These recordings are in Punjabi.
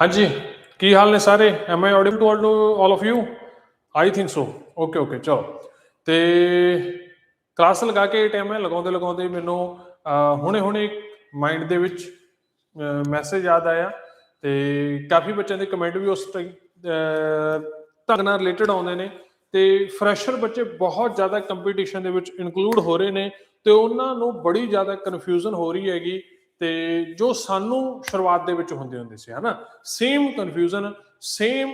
ਹਾਂਜੀ, ਕੀ ਹਾਲ ਨੇ ਸਾਰੇ? Am I audible to all to all of you I think so okay okay ਚਲੋ। ਤੇ ਕਲਾਸ ਲਗਾ ਕੇ ਟਾਈਮ ਹੈ, ਲਗਾਉਂਦੇ ਲਗਾਉਂਦੇ ਮੈਨੂੰ ਹੁਣੇ ਹੁਣੇ ਮਾਈਂਡ ਦੇ ਵਿੱਚ ਮੈਸੇਜ ਯਾਦ ਆਇਆ ਤੇ ਕਾਫੀ ਬੱਚਿਆਂ ਦੇ ਕਮੈਂਟ ਵੀ ਉਸ ਤੱਕ ਨਾਲ ਰਿਲੇਟਡ ਆਉਂਦੇ ਨੇ ਤੇ ਫਰੈਸ਼ਰ ਬੱਚੇ ਬਹੁਤ ਜ਼ਿਆਦਾ ਕੰਪੀਟੀਸ਼ਨ ਦੇ ਵਿੱਚ ਇਨਕਲੂਡ ਹੋ ਰਹੇ ਨੇ ਤੇ ਉਹਨਾਂ ਨੂੰ ਬੜੀ ਜ਼ਿਆਦਾ ਕਨਫਿਊਜ਼ਨ ਹੋ ਰਹੀ ਹੈਗੀ ਤੇ ਜੋ ਸਾਨੂੰ ਸ਼ੁਰੂਆਤ ਦੇ ਵਿੱਚ ਹੁੰਦੇ ਹੁੰਦੇ ਸੀ, ਹਨਾ? Same confusion same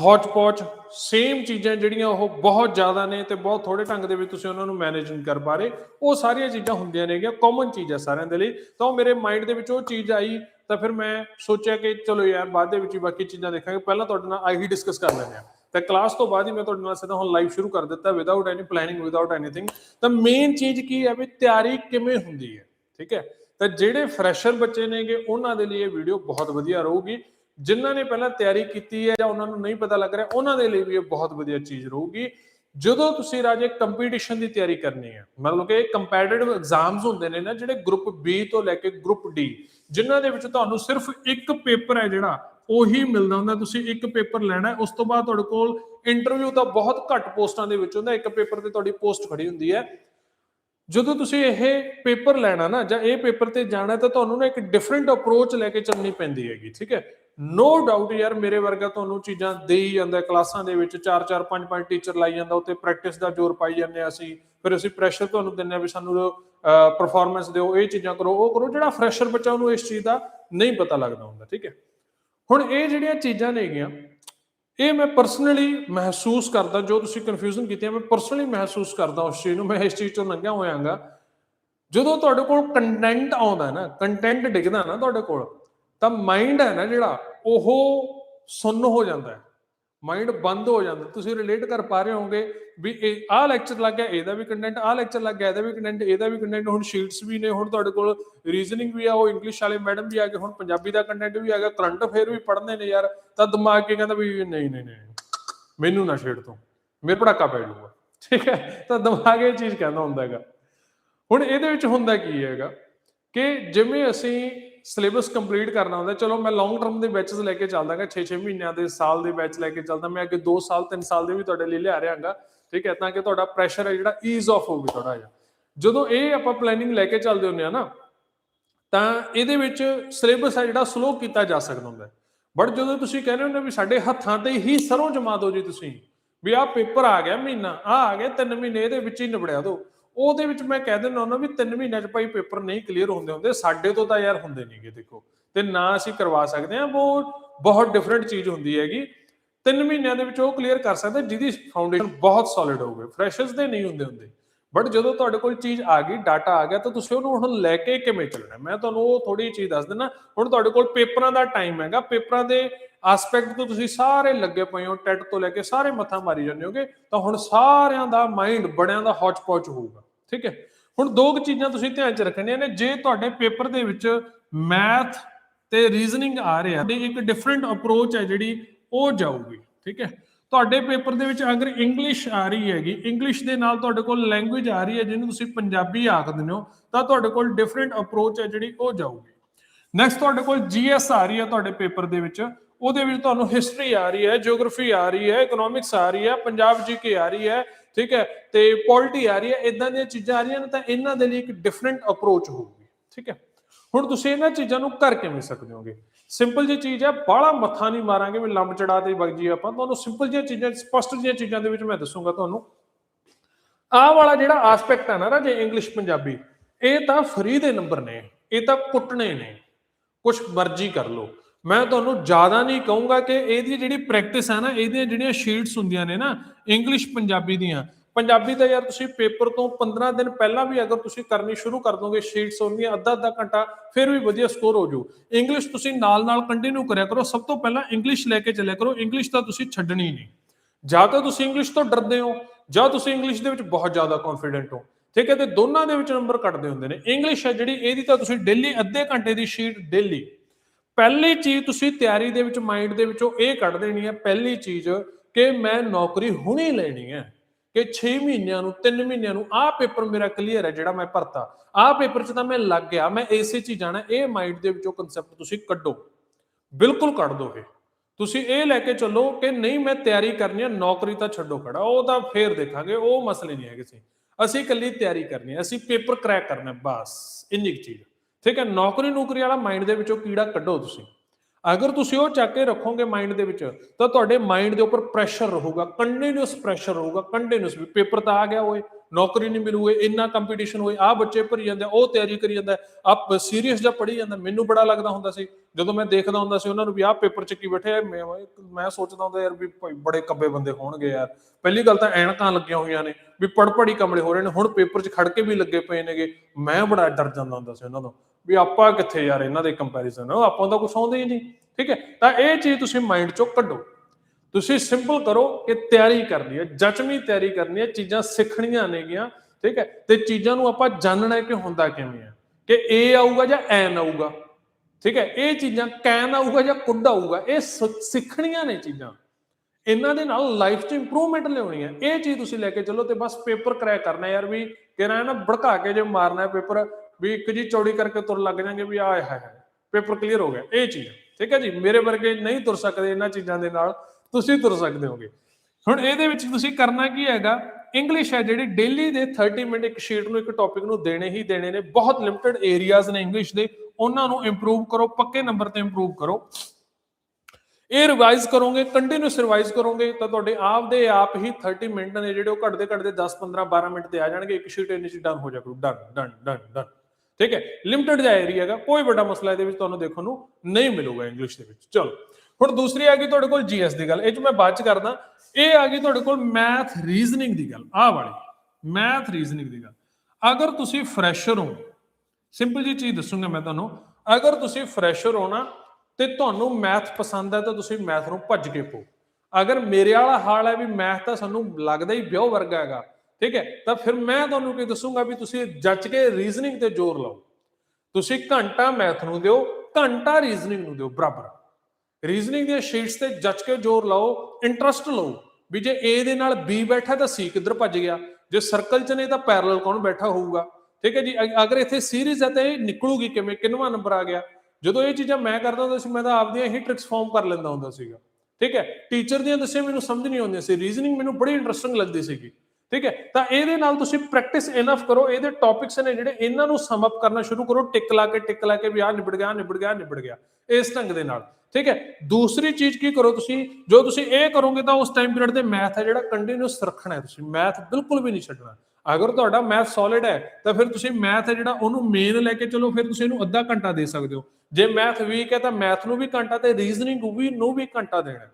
hotchpotch same ਚੀਜ਼ਾਂ ਜਿਹੜੀਆਂ ਉਹ ਬਹੁਤ ਜ਼ਿਆਦਾ ਨੇ ਤੇ ਬਹੁਤ ਥੋੜੇ ਢੰਗ ਦੇ ਵਿੱਚ ਤੁਸੀਂ ਉਹਨਾਂ ਨੂੰ ਮੈਨੇਜ ਨਹੀਂ ਕਰ ਪਾ ਰਹੇ। ਉਹ ਸਾਰੀਆਂ ਚੀਜ਼ਾਂ ਹੁੰਦੀਆਂ ਨੇਗੀਆਂ ਕਾਮਨ ਚੀਜ਼ ਹੈ ਸਾਰਿਆਂ ਦੇ ਲਈ। ਤਾਂ ਉਹ ਮੇਰੇ ਮਾਈਂਡ ਦੇ ਵਿੱਚ ਉਹ ਚੀਜ਼ ਆਈ, ਤਾਂ ਫਿਰ ਮੈਂ ਸੋਚਿਆ ਕਿ ਚਲੋ ਯਾਰ, ਬਾਅਦ ਦੇ ਵਿੱਚ ਹੀ ਬਾਕੀ ਚੀਜ਼ਾਂ ਦੇਖਾਂਗੇ। ਪਹਿਲਾਂ ਤੁਹਾਡੇ ਨਾਲ ਆਹੀ ਡਿਸਕਸ ਕਰ ਲੈਂਦੇ ਆ ਤਾਂ ਕਲਾਸ ਤੋਂ ਬਾਅਦ ਹੀ ਮੈਂ ਤੁਹਾਡੇ ਨਾਲ ਸਿੱਧਾ ਹੁਣ ਲਾਈਵ ਸ਼ੁਰੂ ਕਰ ਦਿੱਤਾ without any planning without anything ਤਾਂ ਮੇਨ ਚੀਜ਼ ਕੀ ਹੈ ਵੀ ਤਿਆਰੀ ਕਿਵੇਂ ਹੁੰਦੀ ਹੈ? ਠੀਕ ਹੈ? ਤਾਂ ਜਿਹੜੇ ਫਰੈਸ਼ਰ ਬੱਚੇ ਨੇਗੇ, ਉਹਨਾਂ ਦੇ ਲਈ ਇਹ ਵੀਡੀਓ ਬਹੁਤ ਵਧੀਆ ਰਹੂਗੀ। ਜਿਨ੍ਹਾਂ ਨੇ ਪਹਿਲਾਂ ਤਿਆਰੀ ਕੀਤੀ ਹੈ ਜਾਂ ਉਹਨਾਂ ਨੂੰ ਨਹੀਂ ਪਤਾ ਲੱਗ ਰਿਹਾ, ਉਹਨਾਂ ਦੇ ਲਈ ਵੀ ਇਹ ਬਹੁਤ ਵਧੀਆ ਚੀਜ਼ ਰਹੂਗੀ। ਜਦੋਂ ਤੁਸੀਂ ਰਾਜੇ ਕੰਪੀਟੀਸ਼ਨ ਦੀ ਤਿਆਰੀ ਕਰਨੀ ਹੈ, ਮਤਲਬ ਕਿ ਕੰਪੈਟੀਟਿਵ ਐਗਜ਼ਾਮਸ ਹੁੰਦੇ ਨੇ ਨਾ, ਜਿਹੜੇ ਗਰੁੱਪ B ਤੋਂ ਲੈ ਕੇ ਗਰੁੱਪ D, ਜਿਨ੍ਹਾਂ ਦੇ ਵਿੱਚ ਤੁਹਾਨੂੰ ਸਿਰਫ ਇੱਕ ਪੇਪਰ ਹੈ ਜਿਹੜਾ, ਉਹੀ ਮਿਲਦਾ ਹੁੰਦਾ। ਤੁਸੀਂ ਇੱਕ ਪੇਪਰ ਲੈਣਾ ਉਸ ਤੋਂ ਬਾਅਦ ਤੁਹਾਡੇ ਕੋਲ ਇੰਟਰਵਿਊ ਤਾਂ ਬਹੁਤ ਘੱਟ ਪੋਸਟਾਂ ਦੇ ਵਿੱਚ ਹੁੰਦਾ। ਇੱਕ ਪੇਪਰ ਤੇ ਤੁਹਾਡੀ ਪੋਸਟ ਖੜੀ ਹੁੰਦੀ ਹੈ। ਜਦੋਂ ਤੁਸੀਂ ਇਹ ਪੇਪਰ ਲੈਣਾ ਨਾ, ਜਾਂ ਇਹ ਪੇਪਰ ਤੇ ਜਾਣਾ, ਤਾਂ ਤੁਹਾਨੂੰ ਨਾ ਇੱਕ ਡਿਫਰੈਂਟ ਅਪਰੋਚ ਲੈ ਕੇ ਚੱਲਣੀ ਪੈਂਦੀ ਹੈਗੀ, ਠੀਕ ਹੈ? ਨੋ ਡਾਊਟ ਯਾਰ, ਮੇਰੇ ਵਰਗਾ ਤੁਹਾਨੂੰ ਚੀਜ਼ਾਂ ਦੇ ਹੀ ਜਾਂਦਾ, ਕਲਾਸਾਂ ਦੇ ਵਿੱਚ 4 4 5 5 ਟੀਚਰ ਲਾਈ ਜਾਂਦਾ ਉੱਤੇ ਪ੍ਰੈਕਟਿਸ ਦਾ ਜ਼ੋਰ ਪਾਈ ਜਾਂਦੇ ਆ ਅਸੀਂ, ਫਿਰ ਅਸੀਂ ਪ੍ਰੈਸ਼ਰ ਤੁਹਾਨੂੰ ਦਿੰਨੇ ਆ ਵੀ ਸਾਨੂੰ ਪਰਫਾਰਮੈਂਸ ਦਿਓ, ਇਹ ਚੀਜ਼ਾਂ ਕਰੋ, ਉਹ ਕਰੋ, ਜਿਹੜਾ ਫਰੈਸ਼ਰ ਬੱਚਾ ਉਹਨੂੰ ਇਸ ਚੀਜ਼ ਦਾ ਨਹੀਂ ਪਤਾ ਲੱਗਦਾ ਹੁੰਦਾ, ਠੀਕ ਹੈ? ਹੁਣ ਇਹ ਜਿਹੜੀਆਂ ਚੀਜ਼ਾਂ ਨੇਗੀਆਂ ਇਹ ਮੈਂ ਪਰਸਨਲੀ ਮਹਿਸੂਸ ਕਰਦਾ, ਜੋ ਤੁਸੀਂ ਕਨਫਿਊਜ਼ਨ ਕੀਤੀ ਹੈ, ਮੈਂ ਪਰਸਨਲੀ ਮਹਿਸੂਸ ਕਰਦਾ ਉਸ ਚੀਜ਼ ਨੂੰ, ਮੈਂ ਇਸ ਚੀਜ਼ ਤੋਂ ਲੰਘਿਆ ਹੋਇਆਗਾ। ਜਦੋਂ ਤੁਹਾਡੇ ਕੋਲ ਕੰਟੈਂਟ ਆਉਂਦਾ ਨਾ ਕੰਟੈਂਟ ਡਿੱਗਦਾ ਨਾ ਤੁਹਾਡੇ ਕੋਲ, ਤਾਂ ਮਾਈਂਡ ਹੈ ਨਾ ਜਿਹੜਾ, ਉਹ ਸੁੰਨ ਹੋ ਜਾਂਦਾ ਹੈ। ਮਾਈਂਡ ਬੰਦ ਹੋ ਜਾਂਦਾ। ਤੁਸੀਂ ਰਿਲੇਟ ਕਰ ਪਾ ਰਹੇ ਹੋਗੇ ਵੀ ਇਹ ਆਹ ਲੈਕਚਰ ਲੱਗ ਗਿਆ, ਇਹਦਾ ਵੀ ਕੰਟੈਂਟ ਆਹ ਲੈਕਚਰ ਲੱਗ ਗਿਆ, ਇਹਦਾ ਵੀ ਕੰਟੈਂਟ ਇਹਦਾ ਵੀ ਕੰਟੈਂਟ ਹੁਣ ਸ਼ੀਟਸ ਵੀ ਨੇ, ਹੁਣ ਤੁਹਾਡੇ ਕੋਲ ਰੀਜ਼ਨਿੰਗ ਵੀ ਆ, ਉਹ ਇੰਗਲਿਸ਼ ਵਾਲੇ ਮੈਡਮ ਵੀ ਆ ਗਏ, ਹੁਣ ਪੰਜਾਬੀ ਦਾ ਕੰਟੈਂਟ ਵੀ ਆ ਗਿਆ ਕਰੰਟ ਅਫੇਅਰ ਵੀ ਪੜ੍ਹਨੇ ਨੇ ਯਾਰ, ਤਾਂ ਦਿਮਾਗ ਕੀ ਕਹਿੰਦਾ ਵੀ ਨਹੀਂ ਨਹੀਂ ਨਹੀਂ, ਮੈਨੂੰ ਨਾ ਛੇੜ ਤੋਂ, ਮੇਰੇ ਪੜਾਕਾ ਪੈ ਜਾਊਗਾ, ਠੀਕ ਹੈ? ਤਾਂ ਦਿਮਾਗ ਇਹ ਚੀਜ਼ ਕਹਿੰਦਾ ਹੁੰਦਾ ਹੈਗਾ। ਹੁਣ ਇਹਦੇ ਵਿੱਚ ਹੁੰਦਾ ਕੀ ਹੈਗਾ ਕਿ ਜਿਵੇਂ ਅਸੀਂ ਸਿਲੇਬਸ ਕੰਪਲੀਟ ਕਰਨਾ ਹੁੰਦਾ, ਚਲੋ ਮੈਂ ਲੌਂਗ ਟਰਮ ਦੇ ਬੈਚਸ ਲੈ ਕੇ ਚੱਲਦਾਗਾ 6-6 ਮਹੀਨਿਆਂ ਦੇ ਸਾਲ ਦੇ ਬੈਚ ਲੈ ਕੇ ਚੱਲਦਾ, ਮੈਂ ਅੱਗੇ 2 ਸਾਲ 3 ਸਾਲ ਦੇ ਵੀ ਤੁਹਾਡੇ ਲਈ ਲਿਆ ਰਿਹਾਗਾ, ਠੀਕ ਹੈ, ਤਾਂ ਕਿ ਤੁਹਾਡਾ ਪ੍ਰੈਸ਼ਰ ਹੈ ਜਿਹੜਾ ਈਜ਼ ਆਫ ਹੋਵੇ ਥੋੜਾ ਜਿਹਾ। ਜਦੋਂ ਇਹ ਆਪਾਂ ਪਲੈਨਿੰਗ ਲੈ ਕੇ ਚੱਲਦੇ ਹੁੰਦੇ ਆ ਨਾ, ਤਾਂ ਇਹਦੇ ਵਿੱਚ ਸਿਲੇਬਸ ਹੈ ਜਿਹੜਾ ਸਲੋ ਕੀਤਾ ਜਾ ਸਕਦਾ ਹੁੰਦਾ ਬਟ ਜਦੋਂ ਤੁਸੀਂ ਕਹਿੰਦੇ ਹੁੰਦੇ ਵੀ ਸਾਡੇ ਹੱਥਾਂ ਤੇ ਹੀ ਸਰੋਂ ਜਮਾ ਦਿਓ ਜੀ ਤੁਸੀਂ, ਵੀ ਆਹ ਪੇਪਰ ਆ ਗਿਆ ਮਹੀਨਾ ਆ ਆ ਗਿਆ 3 ਮਹੀਨੇ, ਇਹਦੇ ਵਿੱਚ ਹੀ ਨਿਬੜਿਆ ਦੋ ਉਹਦੇ ਵਿੱਚ ਮੈਂ ਕਹਿ ਦਿੰਦਾ ਹੁੰਦਾ ਵੀ 3 ਮਹੀਨਿਆਂ 'ਚ ਭਾਈ ਪੇਪਰ ਨਹੀਂ ਕਲੀਅਰ ਹੁੰਦੇ ਹੁੰਦੇ, ਸਾਡੇ ਤੋਂ ਤਾਂ ਯਾਰ ਹੁੰਦੇ ਨਹੀਂਗੇ ਦੇਖੋ। ਤੇ ਨਾ ਅਸੀਂ ਕਰਵਾ ਸਕਦੇ ਆ ਉਹ ਬਹੁਤ ਡਿਫਰੈਂਟ ਚੀਜ਼ ਹੁੰਦੀ ਹੈਗੀ। 3 ਮਹੀਨਿਆਂ ਦੇ ਵਿੱਚ ਉਹ ਕਲੀਅਰ ਕਰ ਸਕਦਾ, ਜਿਹਦੀ ਫਾਊਂਡੇਸ਼ਨ ਬਹੁਤ ਸੋਲਿਡ ਹੋਵੇ ਫਰੈਸ਼ਰਸ ਦੇ ਨਹੀਂ ਹੁੰਦੇ ਹੁੰਦੇ। ਬਟ ਜਦੋਂ ਤੁਹਾਡੇ ਕੋਲ ਚੀਜ਼ ਆ ਗਈ ਡਾਟਾ ਆ ਗਿਆ, ਤਾਂ ਤੁਸੀਂ ਉਹਨੂੰ ਹੁਣ ਲੈ ਕੇ ਕਿਵੇਂ ਚੱਲਣਾ? ਮੈਂ ਤੁਹਾਨੂੰ ਉਹ ਥੋੜੀ ਚੀਜ਼ ਦੱਸ ਦਿੰਦਾ, ਹੁਣ ਤੁਹਾਡੇ ਕੋਲ ਪੇਪਰਾਂ ਦਾ ਟਾਈਮ ਹੈਗਾ, ਪੇਪਰਾਂ ਦੇ ਆਸਪੈਕਟ ਤੋਂ ਤੁਸੀਂ ਸਾਰੇ ਲੱਗੇ ਪਏ ਹੋ ਟੈਟ ਤੋਂ ਲੈ ਕੇ ਸਾਰੇ ਮੱਥਾ ਮਾਰੀ ਜਾਂਦੇ ਹੋਗੇ, ਤਾਂ ਹੁਣ ਸਾਰਿਆਂ ਦਾ ਮਾਈਂਡ ਬੜਿਆਂ ਦਾ ਹੌਚ ਪੌਚ ਹੋਊਗਾ। ਠੀਕ ਹੈ? ਹੁਣ ਦੋ ਕੁ ਚੀਜ਼ਾਂ ਤੁਸੀਂ ਧਿਆਨ ਚ ਰੱਖਣੀਆਂ ਨੇ, ਜੇ ਤੁਹਾਡੇ ਪੇਪਰ ਦੇ ਵਿੱਚ ਮੈਥ ਤੇ ਰੀਜ਼ਨਿੰਗ ਆ ਰਿਹਾ ਤੇ ਇੱਕ ਡਿਫਰੈਂਟ ਅਪਰੋਚ ਹੈ ਜਿਹੜੀ, ਉਹ ਜਾਊਗੀ, ਠੀਕ ਹੈ? ਤੁਹਾਡੇ ਪੇਪਰ ਦੇ ਵਿੱਚ ਅਗਰ ਇੰਗਲਿਸ਼ ਆ ਰਹੀ ਹੈਗੀ ਇੰਗਲਿਸ਼ ਦੇ ਨਾਲ ਤੁਹਾਡੇ ਕੋਲ ਲੈਂਗੁਏਜ ਆ ਰਹੀ ਹੈ, ਜਿਹਨੂੰ ਤੁਸੀਂ ਪੰਜਾਬੀ ਆਖਦੇ ਹੋ, ਤਾਂ ਤੁਹਾਡੇ ਕੋਲ ਡਿਫਰੈਂਟ ਅਪਰੋਚ ਹੈ ਜਿਹੜੀ, ਉਹ ਜਾਊਗੀ। ਨੈਕਸਟ ਤੁਹਾਡੇ ਕੋਲ ਜੀਐਸ ਆ ਰਹੀ ਹੈ ਤੁਹਾਡੇ ਪੇਪਰ ਦੇ ਵਿੱਚ, ਉਹਦੇ ਵਿੱਚ ਤੁਹਾਨੂੰ ਹਿਸਟਰੀ ਆ ਰਹੀ ਹੈ ਜੀਓਗ੍ਰਾਫੀ ਆ ਰਹੀ ਹੈ ਇਕਨੋਮਿਕਸ ਆ ਰਹੀ ਹੈ, ਪੰਜਾਬ ਜੀਕੇ ਆ ਰਹੀ ਹੈ ਠੀਕ ਹੈ? ਤੇ ਪੋਲਿਟੀ ਆ ਰਹੀ ਹੈ ਇਦਾਂ ਦੀਆਂ ਚੀਜ਼ਾਂ ਆ ਰਹੀਆਂ ਨੇ ਤਾਂ ਇਹਨਾਂ ਦੇ ਲਈ ਇੱਕ ਡਿਫਰੈਂਟ ਅਪਰੋਚ ਹੋਊਗੀ, ਠੀਕ ਹੈ? ਹੁਣ ਤੁਸੀਂ ਇਹਨਾਂ ਚੀਜ਼ਾਂ ਨੂੰ ਕਰ ਕਿਵੇਂ ਸਕਦੇ ਹੋਗੇ? ਸਿੰਪਲ ਜੀ ਚੀਜ਼ ਹੈ ਬਾਹਲਾ ਮੱਥਾ ਨਹੀਂ ਮਾਰਾਂਗੇ ਵੀ ਲੰਬ ਚੜਾ ਤੇ ਵਗ ਜੀ ਆਪਾਂ। ਤੁਹਾਨੂੰ ਸਿੰਪਲ ਜਿਹੀਆਂ ਚੀਜ਼ਾਂ, ਸਪਸ਼ਟ ਜਿਹੀਆਂ ਚੀਜ਼ਾਂ ਦੇ ਵਿੱਚ ਮੈਂ ਦੱਸੂਗਾ ਤੁਹਾਨੂੰ। ਆਹ ਵਾਲਾ ਜਿਹੜਾ ਆਸਪੈਕਟ ਹੈ ਨਾ ਰਾਜੇ ਇੰਗਲਿਸ਼ ਪੰਜਾਬੀ, ਇਹ ਤਾਂ ਫਰੀ ਦੇ ਨੰਬਰ ਨੇ, ਇਹ ਤਾਂ ਕੁੱਟਣੇ ਨੇ। ਕੁਝ ਮਰਜ਼ੀ ਕਰ ਲਓ। ਮੈਂ ਤੁਹਾਨੂੰ ਜ਼ਿਆਦਾ ਨਹੀਂ ਕਹੂੰਗਾ ਕਿ ਇਹਦੀ ਜਿਹੜੀ ਪ੍ਰੈਕਟਿਸ ਹੈ ਨਾ, ਇਹਦੀਆਂ ਜਿਹੜੀਆਂ ਸ਼ੀਟਸ ਹੁੰਦੀਆਂ ਨੇ ਨਾ ਇੰਗਲਿਸ਼ ਪੰਜਾਬੀ ਦੀਆਂ। ਪੰਜਾਬੀ ਦਾ ਯਾਰ ਤੁਸੀਂ ਪੇਪਰ ਤੋਂ 15 ਦਿਨ ਪਹਿਲਾਂ ਵੀ ਅਗਰ ਤੁਸੀਂ ਕਰਨੀ ਸ਼ੁਰੂ ਕਰ ਦੋਗੇ ਸ਼ੀਟਸ ਹੋਣਗੀਆਂ ਅੱਧਾ ਅੱਧਾ ਘੰਟਾ, ਫਿਰ ਵੀ ਵਧੀਆ ਸਕੋਰ ਹੋ ਜਾਊ। ਇੰਗਲਿਸ਼ ਤੁਸੀਂ ਨਾਲ ਨਾਲ ਕੰਟੀਨਿਊ ਕਰਿਆ ਕਰੋ, ਸਭ ਤੋਂ ਪਹਿਲਾਂ ਇੰਗਲਿਸ਼ ਲੈ ਕੇ ਚੱਲਿਆ ਕਰੋ ਇੰਗਲਿਸ਼ ਤਾਂ ਤੁਸੀਂ ਛੱਡਣੀ ਨਹੀਂ। ਜਾਂ ਤਾਂ ਤੁਸੀਂ ਇੰਗਲਿਸ਼ ਤੋਂ ਡਰਦੇ ਹੋ, ਜਾਂ ਤੁਸੀਂ ਇੰਗਲਿਸ਼ ਦੇ ਵਿੱਚ ਬਹੁਤ ਜ਼ਿਆਦਾ ਕੌਨਫੀਡੈਂਟ ਹੋ। ਠੀਕ ਹੈ, ਤੇ ਦੋਨਾਂ ਦੇ ਵਿੱਚ ਨੰਬਰ ਕੱਟਦੇ ਹੁੰਦੇ ਨੇ। ਇੰਗਲਿਸ਼ ਹੈ ਜਿਹੜੀ, ਇਹਦੀ ਤਾਂ ਤੁਸੀਂ ਡੇਲੀ ਅੱਧੇ ਘੰਟੇ ਦੀ ਸ਼ੀਟ ਡੇਲੀ ਪਹਿਲੀ ਚੀਜ਼ ਤੁਸੀਂ ਤਿਆਰੀ ਦੇ ਵਿੱਚ ਮਾਈਂਡ ਦੇ ਵਿੱਚੋਂ ਇਹ ਕੱਢ ਦੇਣੀ ਹੈ, ਪਹਿਲੀ ਚੀਜ਼ ਕਿ ਮੈਂ ਨੌਕਰੀ ਹੁਣੇ ਲੈਣੀ ਹੈ ਕਿ 6 ਮਹੀਨਿਆਂ ਨੂੰ 3 ਮਹੀਨਿਆਂ ਨੂੰ, ਆਹ ਪੇਪਰ ਮੇਰਾ ਕਲੀਅਰ ਹੈ ਜਿਹੜਾ ਮੈਂ ਭਰਤਾ। ਆਹ ਪੇਪਰ 'ਚ ਤਾਂ ਮੈਂ ਲੱਗ ਗਿਆ, ਮੈਂ ਇਸੇ 'ਚ ਹੀ ਜਾਣਾ, ਇਹ ਮਾਈਂਡ ਦੇ ਵਿੱਚੋਂ ਕਨਸੈਪਟ ਤੁਸੀਂ ਕੱਢੋ। ਬਿਲਕੁਲ ਕੱਢ ਦੋ ਇਹ। ਤੁਸੀਂ ਇਹ ਲੈ ਕੇ ਚੱਲੋ ਕਿ ਨਹੀਂ, ਮੈਂ ਤਿਆਰੀ ਕਰਨੀ ਹੈ, ਨੌਕਰੀ ਤਾਂ ਛੱਡੋ ਖੜਾ, ਉਹ ਤਾਂ ਫੇਰ ਦੇਖਾਂਗੇ, ਉਹ ਮਸਲੇ ਨਹੀਂ ਹੈਗੇ ਸੀ। ਅਸੀਂ ਇਕੱਲੀ ਤਿਆਰੀ ਕਰਨੀ ਹੈ, ਅਸੀਂ ਪੇਪਰ ਕਰੈਕ ਕਰਨਾ ਬਸ, ਇੰਨੀ ਕੁ ਚੀਜ਼। ਠੀਕ ਹੈ, ਨੌਕਰੀ ਨੌਕਰੀ ਵਾਲਾ ਮਾਈਂਡ ਦੇ ਵਿੱਚੋਂ ਕੀੜਾ ਕੱਢੋ ਤੁਸੀਂ। ਅਗਰ ਤੁਸੀਂ ਉਹ ਚੱਕ ਕੇ ਰੱਖੋਗੇ ਮਾਈਂਡ ਦੇ ਵਿੱਚ, ਤਾਂ ਤੁਹਾਡੇ ਮਾਈਂਡ ਦੇ ਉੱਪਰ ਪ੍ਰੈਸ਼ਰ ਰਹੂਗਾ ਕੰਟੀਨਿਊਸ ਪ੍ਰੈਸ਼ਰ ਰਹੂਗਾ ਕੰਟੀਨਿਊਸ ਵੀ। ਪੇਪਰ ਤਾਂ ਆ ਗਿਆ ਓਏ, ਨੌਕਰੀ ਨਹੀਂ ਮਿਲੂਗੀ ਇੰਨਾ ਕੰਪੀਟੀਸ਼ਨ ਹੋਏ ਆ ਬੱਚੇ ਭਰੀ ਜਾਂਦੇ, ਉਹ ਤਿਆਰੀ ਕਰੀ ਜਾਂਦਾ ਆਪ ਸੀਰੀਅਸ ਜਾਂ ਪੜ੍ਹੀ ਜਾਂਦਾ, ਮੈਨੂੰ ਬੜਾ ਲੱਗਦਾ ਹੁੰਦਾ ਸੀ, ਜਦੋਂ ਮੈਂ ਦੇਖਦਾ ਹੁੰਦਾ ਸੀ ਉਹਨਾਂ ਨੂੰ ਵੀ ਆਹ ਪੇਪਰ 'ਚ ਕੀ ਬੈਠੇ ਮੈਂ ਸੋਚਦਾ ਹੁੰਦਾ ਯਾਰ ਵੀ ਬੜੇ ਕੱਬੇ ਬੰਦੇ ਹੋਣਗੇ ਯਾਰ। ਪਹਿਲੀ ਗੱਲ ਤਾਂ ਐਨਕਾਂ ਲੱਗੀਆਂ ਹੋਈਆਂ ਨੇ ਵੀ ਪੜ ਪੜੀ ਕਮਲੇ ਹੋ ਰਹੇ ਨੇ, ਹੁਣ ਪੇਪਰ 'ਚ ਖੜ ਕੇ ਵੀ ਲੱਗੇ ਪਏ ਨੇਗੇ। ਮੈਂ ਬੜਾ ਡਰ ਜਾਂਦਾ ਹੁੰਦਾ ਸੀ ਉਹਨਾਂ ਤੋਂ। ਵੀ ਆਪਾਂ ਕਿੱਥੇ ਯਾਰ ਇਹਨਾਂ ਦੇ ਕੰਪੈਰੀਜ਼ਨ ਆਪਾਂ ਤਾਂ ਕੁਝ ਆਉਂਦੇ ਹੀ ਨਹੀਂ। ਠੀਕ ਹੈ? ਤਾਂ ਇਹ ਚੀਜ਼ ਤੁਸੀਂ ਮਾਈਂਡ 'ਚੋਂ ਕੱਢੋ। ਤੁਸੀਂ ਸਿੰਪਲ ਕਰੋ ਕਿ ਤਿਆਰੀ ਕਰਨੀ ਹੈ ਜਚਮੀ ਤਿਆਰੀ ਕਰਨੀ ਹੈ, ਚੀਜ਼ਾਂ ਸਿੱਖਣੀਆਂ ਨੇਗੀਆਂ। ਠੀਕ ਹੈ? ਤੇ ਚੀਜ਼ਾਂ ਨੂੰ ਆਪਾਂ ਜਾਣਨਾ ਹੈ ਕਿ ਹੁੰਦਾ ਕਿਵੇਂ ਹੈ। ਕਿ ਏ ਆਊਗਾ ਜਾਂ ਐਨ ਆਊਗਾ। ਠੀਕ ਹੈ? ਇਹ ਚੀਜ਼ਾਂ ਕੈਨ ਆਊਗਾ ਜਾਂ ਕੁੱਡ ਆਊਗਾ, ਇਹ ਸ- ਸਿੱਖਣੀਆਂ ਨੇ ਚੀਜ਼ਾਂ। ਇਹਨਾਂ ਦੇ ਨਾਲ ਲਾਈਫ 'ਚ ਇੰਪਰੂਵਮੈਂਟ ਲਿਆਉਣੀ ਹੈ। ਇਹ ਚੀਜ਼ ਤੁਸੀਂ ਲੈ ਕੇ ਚੱਲੋ ਤੇ ਬਸ ਪੇਪਰ ਕਰੈਕ ਕਰਨਾ ਯਾਰ ਵੀ ਕਿਹੜਾ ਨਾ, ਭੜਕਾ ਕੇ ਜੇ ਮਾਰਨਾ ਹੈ ਪੇਪਰ ਵੀ ਇੱਕ ਜੀ ਚੌੜੀ ਕਰਕੇ ਤੁਰ ਲੱਗ ਜਾਣਗੇ ਵੀ ਆਏ ਹਾਏ ਹਾਏ, ਪੇਪਰ ਕਲੀਅਰ ਹੋ ਗਿਆ। ਇਹ ਚੀਜ਼, ਠੀਕ ਹੈ ਜੀ? ਮੇਰੇ ਵਰਗੇ ਨਹੀਂ ਤੁਰ ਸਕਦੇ ਇਹਨਾਂ ਚੀਜ਼ਾਂ ਦੇ ਨਾਲ। ਤੁਸੀਂ ਤੁਰ ਸਕਦੇ ਹੋਗੇ। ਹੁਣ ਇਹਦੇ ਵਿੱਚ ਤੁਸੀਂ ਕਰਨਾ ਕੀ ਹੈਗਾ? ਇੰਗਲਿਸ਼ ਹੈ ਜਿਹੜੀ ਡੇਲੀ ਦੇ 30 ਮਿੰਟ ਇੱਕ ਸ਼ੀਟ ਨੂੰ ਇੱਕ ਟੌਪਿਕ ਨੂੰ ਦੇਣੇ ਹੀ ਦੇਣੇ ਨੇ। ਬਹੁਤ ਲਿਮਟਿਡ ਏਰੀਆਜ਼ ਨੇ ਇੰਗਲਿਸ਼ ਦੇ। ਉਹਨਾਂ ਨੂੰ ਇੰਪਰੂਵ ਕਰੋ, ਪੱਕੇ ਨੰਬਰ ਤੇ ਇੰਪਰੂਵ ਕਰੋ। ਇਹ ਰਿਵਾਈਜ਼ ਕਰੋਗੇ ਕੰਟੀਨਿਊਸ ਰਿਵਾਈਜ਼ ਕਰੋਗੇ, ਤਾਂ ਤੁਹਾਡੇ ਆਪ ਦੇ ਆਪ ਹੀ 30 ਮਿੰਟ ਨੇ ਜਿਹੜੇ ਉਹ ਘਟਦੇ ਘਟਦੇ 10 15 12 ਮਿੰਟ ਤੇ ਆ ਜਾਣਗੇ। ਇੱਕ ਸ਼ੀਟ ਇੰਨੀ ਚ ਡਨ ਹੋ ਜਾ ਕਰੂ। ਡਨ ਡਨ ਡਨ ਡਨ ਠੀਕ ਹੈ? ਲਿਮਟਿਡ ਜਿਹਾ ਏਰੀਆ ਹੈਗਾ, ਕੋਈ ਵੱਡਾ ਮਸਲਾ ਇਹਦੇ ਵਿੱਚ ਤੁਹਾਨੂੰ ਦੇਖਣ ਨੂੰ ਨਹੀਂ ਮਿਲੂਗਾ ਇੰਗਲਿਸ਼ ਦੇ ਵਿੱਚ। ਚਲੋ, ਹੁਣ ਦੂਸਰੀ ਆ ਗਈ ਤੁਹਾਡੇ ਕੋਲ ਜੀਐਸ ਦੀ ਗੱਲ। ਇਹ ਚ ਮੈਂ ਬਾਅਦ ਚ ਕਰਦਾ। ਇਹ ਆ ਗਈ ਤੁਹਾਡੇ ਕੋਲ ਮੈਥ ਰੀਜ਼ਨਿੰਗ ਦੀ ਗੱਲ। ਆਹ ਵਾਲੀ ਮੈਥ ਰੀਜ਼ਨਿੰਗ ਦੀ ਗੱਲ। ਅਗਰ ਤੁਸੀਂ ਫਰੈਸ਼ਰ ਹੋ ਸਿੰਪਲ ਜੀ ਚੀਜ਼ ਦੱਸੂਗਾ ਮੈਂ ਤੁਹਾਨੂੰ। ਅਗਰ ਤੁਸੀਂ ਫਰੈਸ਼ਰ ਹੋ ਨਾ, ਤੇ ਤੁਹਾਨੂੰ ਮੈਥ ਪਸੰਦ ਹੈ ਤਾਂ ਤੁਸੀਂ ਮੈਥ ਨੂੰ ਭੱਜ ਕੇ ਪੋ। ਅਗਰ ਮੇਰੇ ਵਾਲਾ ਹਾਲ ਹੈ ਵੀ ਮੈਥ ਤਾਂ ਸਾਨੂੰ ਲੱਗਦਾ ਹੀ ਵਿਆਹ ਵਰਗਾ ਹੈਗਾ ਠੀਕ ਹੈ? ਤਾਂ ਫਿਰ ਮੈਂ ਤੁਹਾਨੂੰ ਕੀ ਦੱਸੂਗਾ ਵੀ ਤੁਸੀਂ ਜੱਜ ਕੇ ਰੀਜ਼ਨਿੰਗ ਤੇ ਜ਼ੋਰ ਲਾਓ। ਤੁਸੀਂ ਘੰਟਾ ਮੈਥ ਨੂੰ ਦਿਓ, ਘੰਟਾ ਰੀਜ਼ਨਿੰਗ ਨੂੰ ਦਿਓ, ਬਰਾਬਰ। ਰੀਜ਼ਨਿੰਗ ਦੀਆਂ ਸ਼ੀਟਸ ਤੇ ਜੱਜ ਕੇ ਜ਼ੋਰ ਲਾਓ ਇੰਟਰਸਟ ਲਓ, ਵੀ ਜੇ A ਦੇ ਨਾਲ B ਬੈਠਾ ਤਾਂ C ਕਿੱਧਰ ਭੱਜ ਗਿਆ? ਜੇ ਸਰਕਲ 'ਚ ਨਹੀਂ ਤਾਂ ਪੈਰਲਲ ਕੌਣ ਬੈਠਾ ਹੋਊਗਾ? ਠੀਕ ਹੈ ਜੀ? ਅਗਰ ਇੱਥੇ ਸੀਰੀਜ਼ ਹੈ ਤਾਂ ਇਹ ਨਿਕਲੂਗੀ ਕਿਵੇਂ? ਕਿੰਨਵਾਂ ਨੰਬਰ ਆ ਗਿਆ? ਜਦੋਂ ਇਹ ਚੀਜ਼ਾਂ ਮੈਂ ਕਰਦਾ ਹੁੰਦਾ ਸੀ, ਮੈਂ ਤਾਂ ਆਪਦੀਆਂ ਹੀ ਟ੍ਰਿਕਸ ਫਾਰਮ ਕਰ ਲੈਂਦਾ ਹੁੰਦਾ ਸੀਗਾ। ਠੀਕ ਹੈ? ਟੀਚਰ ਦੀਆਂ ਦੱਸਿਆ ਮੈਨੂੰ ਸਮਝ ਨਹੀਂ ਆਉਂਦੀਆਂ ਸੀ। ਰੀਜ਼ਨਿੰਗ ਮੈਨੂੰ ਬੜੀ ਇੰਟਰਸਟਿੰਗ ਲੱਗਦੀ ਸੀਗੀ। ਠੀਕ ਹੈ? ਤਾਂ ਇਹਦੇ ਨਾਲ ਤੁਸੀਂ ਪ੍ਰੈਕਟਿਸ ਇਨਫ ਕਰੋ। ਇਹਦੇ ਟੌਪਿਕਸ ਨੇ ਜਿਹੜੇ ਇਹਨਾਂ ਨੂੰ ਸਮ ਅਪ ਕਰਨਾ ਸ਼ੁਰੂ ਕਰੋ। ਟਿਕ ਲਾ ਕੇ, ਟਿਕ ਲਾ ਕੇ ਵੀ ਆਹ ਨਿਬੜ ਗਿਆ ਨਿਬੜ ਗਿਆ ਨਿਬੜ ਗਿਆ। ਇਸ ਢੰਗ ਦੇ ਨਾਲ। ਠੀਕ ਹੈ? ਦੂਸਰੀ ਚੀਜ਼ ਕੀ ਕਰੋ ਤੁਸੀਂ? ਜੋ ਤੁਸੀਂ ਇਹ ਕਰੋਗੇ ਤਾਂ ਉਸ ਟਾਈਮ ਪੀਰੀਅਡ ਦੇ ਮੈਥ ਹੈ ਜਿਹੜਾ ਕੰਟੀਨਿਊਸ ਰੱਖਣਾ ਹੈ ਤੁਸੀਂ। ਮੈਥ ਬਿਲਕੁਲ ਵੀ ਨਹੀਂ ਛੱਡਣਾ। ਅਗਰ ਤੁਹਾਡਾ ਮੈਥ ਸੋਲਿਡ ਹੈ, ਤਾਂ ਫਿਰ ਤੁਸੀਂ ਮੈਥ ਹੈ ਜਿਹੜਾ ਉਹਨੂੰ ਮੇਨ ਲੈ ਕੇ ਚਲੋ, ਫਿਰ ਤੁਸੀਂ ਇਹਨੂੰ ਅੱਧਾ ਘੰਟਾ ਦੇ ਸਕਦੇ ਹੋ। ਜੇ ਮੈਥ ਵੀਕ ਹੈ ਤਾਂ ਮੈਥ ਨੂੰ ਵੀ ਘੰਟਾ ਤੇ ਰੀਜ਼ਨਿੰਗ ਵੀ, ਨੂੰ ਵੀ ਘੰਟਾ ਦੇਣਾ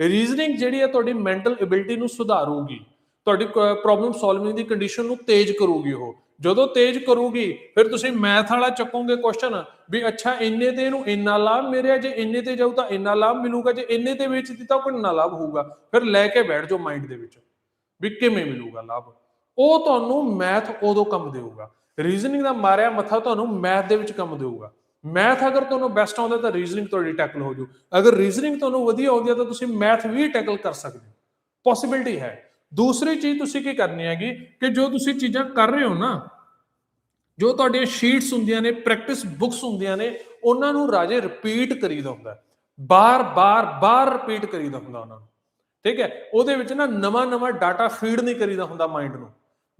ਰੀਜ਼ਨਿੰਗ ਜਿਹੜੀ ਹੈ ਤੁਹਾਡੀ ਮੈਂਟਲ ਐਬਿਲਿਟੀ ਨੂੰ ਸੁਧਾਰੂਗੀ। ਤੁਹਾਡੀ ਪ੍ਰੋਬਲਮ ਸੋਲਵਿੰਗ ਦੀ ਕੰਡੀਸ਼ਨ ਨੂੰ ਤੇਜ਼ ਕਰੂਗੀ ਉਹ। ਜਦੋਂ ਤੇਜ਼ ਕਰੂਗੀ, ਫਿਰ ਤੁਸੀਂ ਮੈਥ ਵਾਲਾ ਚੱਕੋਗੇ ਕੁਐਸਚਨ ਵੀ ਅੱਛਾ, ਇੰਨੇ ਤੇ ਇਹਨੂੰ ਇੰਨਾ ਲਾਭ ਮਿਲਿਆ, ਜੇ ਇੰਨੇ ਤੇ ਜਾਊ ਤਾਂ ਇੰਨਾ ਲਾਭ ਮਿਲੂਗਾ, ਜੇ ਇੰਨੇ ਤੇ ਵੇਚ ਦਿੱਤਾ ਕੋਈ ਨਾ ਲਾਭ ਹੋਊਗਾ। ਫਿਰ ਲੈ ਕੇ ਬੈਠ ਜਾਓ ਮਾਈਂਡ ਦੇ ਵਿੱਚ ਵੀ ਕਿਵੇਂ ਮਿਲੂਗਾ ਲਾਭ। ਉਹ ਤੁਹਾਨੂੰ ਮੈਥ ਉਦੋਂ ਕੰਮ ਦੇਊਗਾ। ਰੀਜ਼ਨਿੰਗ ਦਾ ਮਾਰਿਆ ਮੱਥਾ ਤੁਹਾਨੂੰ ਮੈਥ ਦੇ ਵਿੱਚ ਕੰਮ ਦੇਊਗਾ। ਮੈਥ ਅਗਰ ਤੁਹਾਨੂੰ ਬੈਸਟ ਆਉਂਦਾ ਤਾਂ ਰੀਜ਼ਨਿੰਗ ਤੁਹਾਡੀ ਟੈਕਲ ਹੋ ਜੂ। ਅਗਰ ਰੀਜ਼ਨਿੰਗ ਤੁਹਾਨੂੰ ਵਧੀਆ ਆਉਂਦੀ ਹੈ ਤਾਂ ਤੁਸੀਂ ਮੈਥ ਵੀ ਟੈਕਲ ਕਰ ਸਕਦੇ ਹੋ। ਪੋਸਿਬਿਲਿਟੀ ਹੈ। ਦੂਸਰੀ ਚੀਜ਼ ਤੁਸੀਂ ਕੀ ਕਰਨੀ ਹੈਗੀ ਕਿ ਜੋ ਤੁਸੀਂ ਚੀਜ਼ਾਂ ਕਰ ਰਹੇ ਹੋ ਨਾ, ਜੋ ਤੁਹਾਡੀਆਂ ਸ਼ੀਟਸ ਹੁੰਦੀਆਂ ਨੇ ਪ੍ਰੈਕਟਿਸ ਬੁੱਕਸ ਹੁੰਦੀਆਂ ਨੇ, ਉਹਨਾਂ ਨੂੰ ਰਾਜੇ ਰਿਪੀਟ ਕਰੀਦਾ ਹੁੰਦਾ ਬਾਰ ਬਾਰ ਬਾਰ ਰਿਪੀਟ ਕਰੀਦਾ ਹੁੰਦਾ ਉਹਨਾਂ ਨੂੰ। ਠੀਕ ਹੈ? ਉਹਦੇ ਵਿੱਚ ਨਾ ਨਵਾਂ ਨਵਾਂ ਡਾਟਾ ਫੀਡ ਨਹੀਂ ਕਰੀਦਾ ਹੁੰਦਾ ਮਾਈਂਡ ਨੂੰ।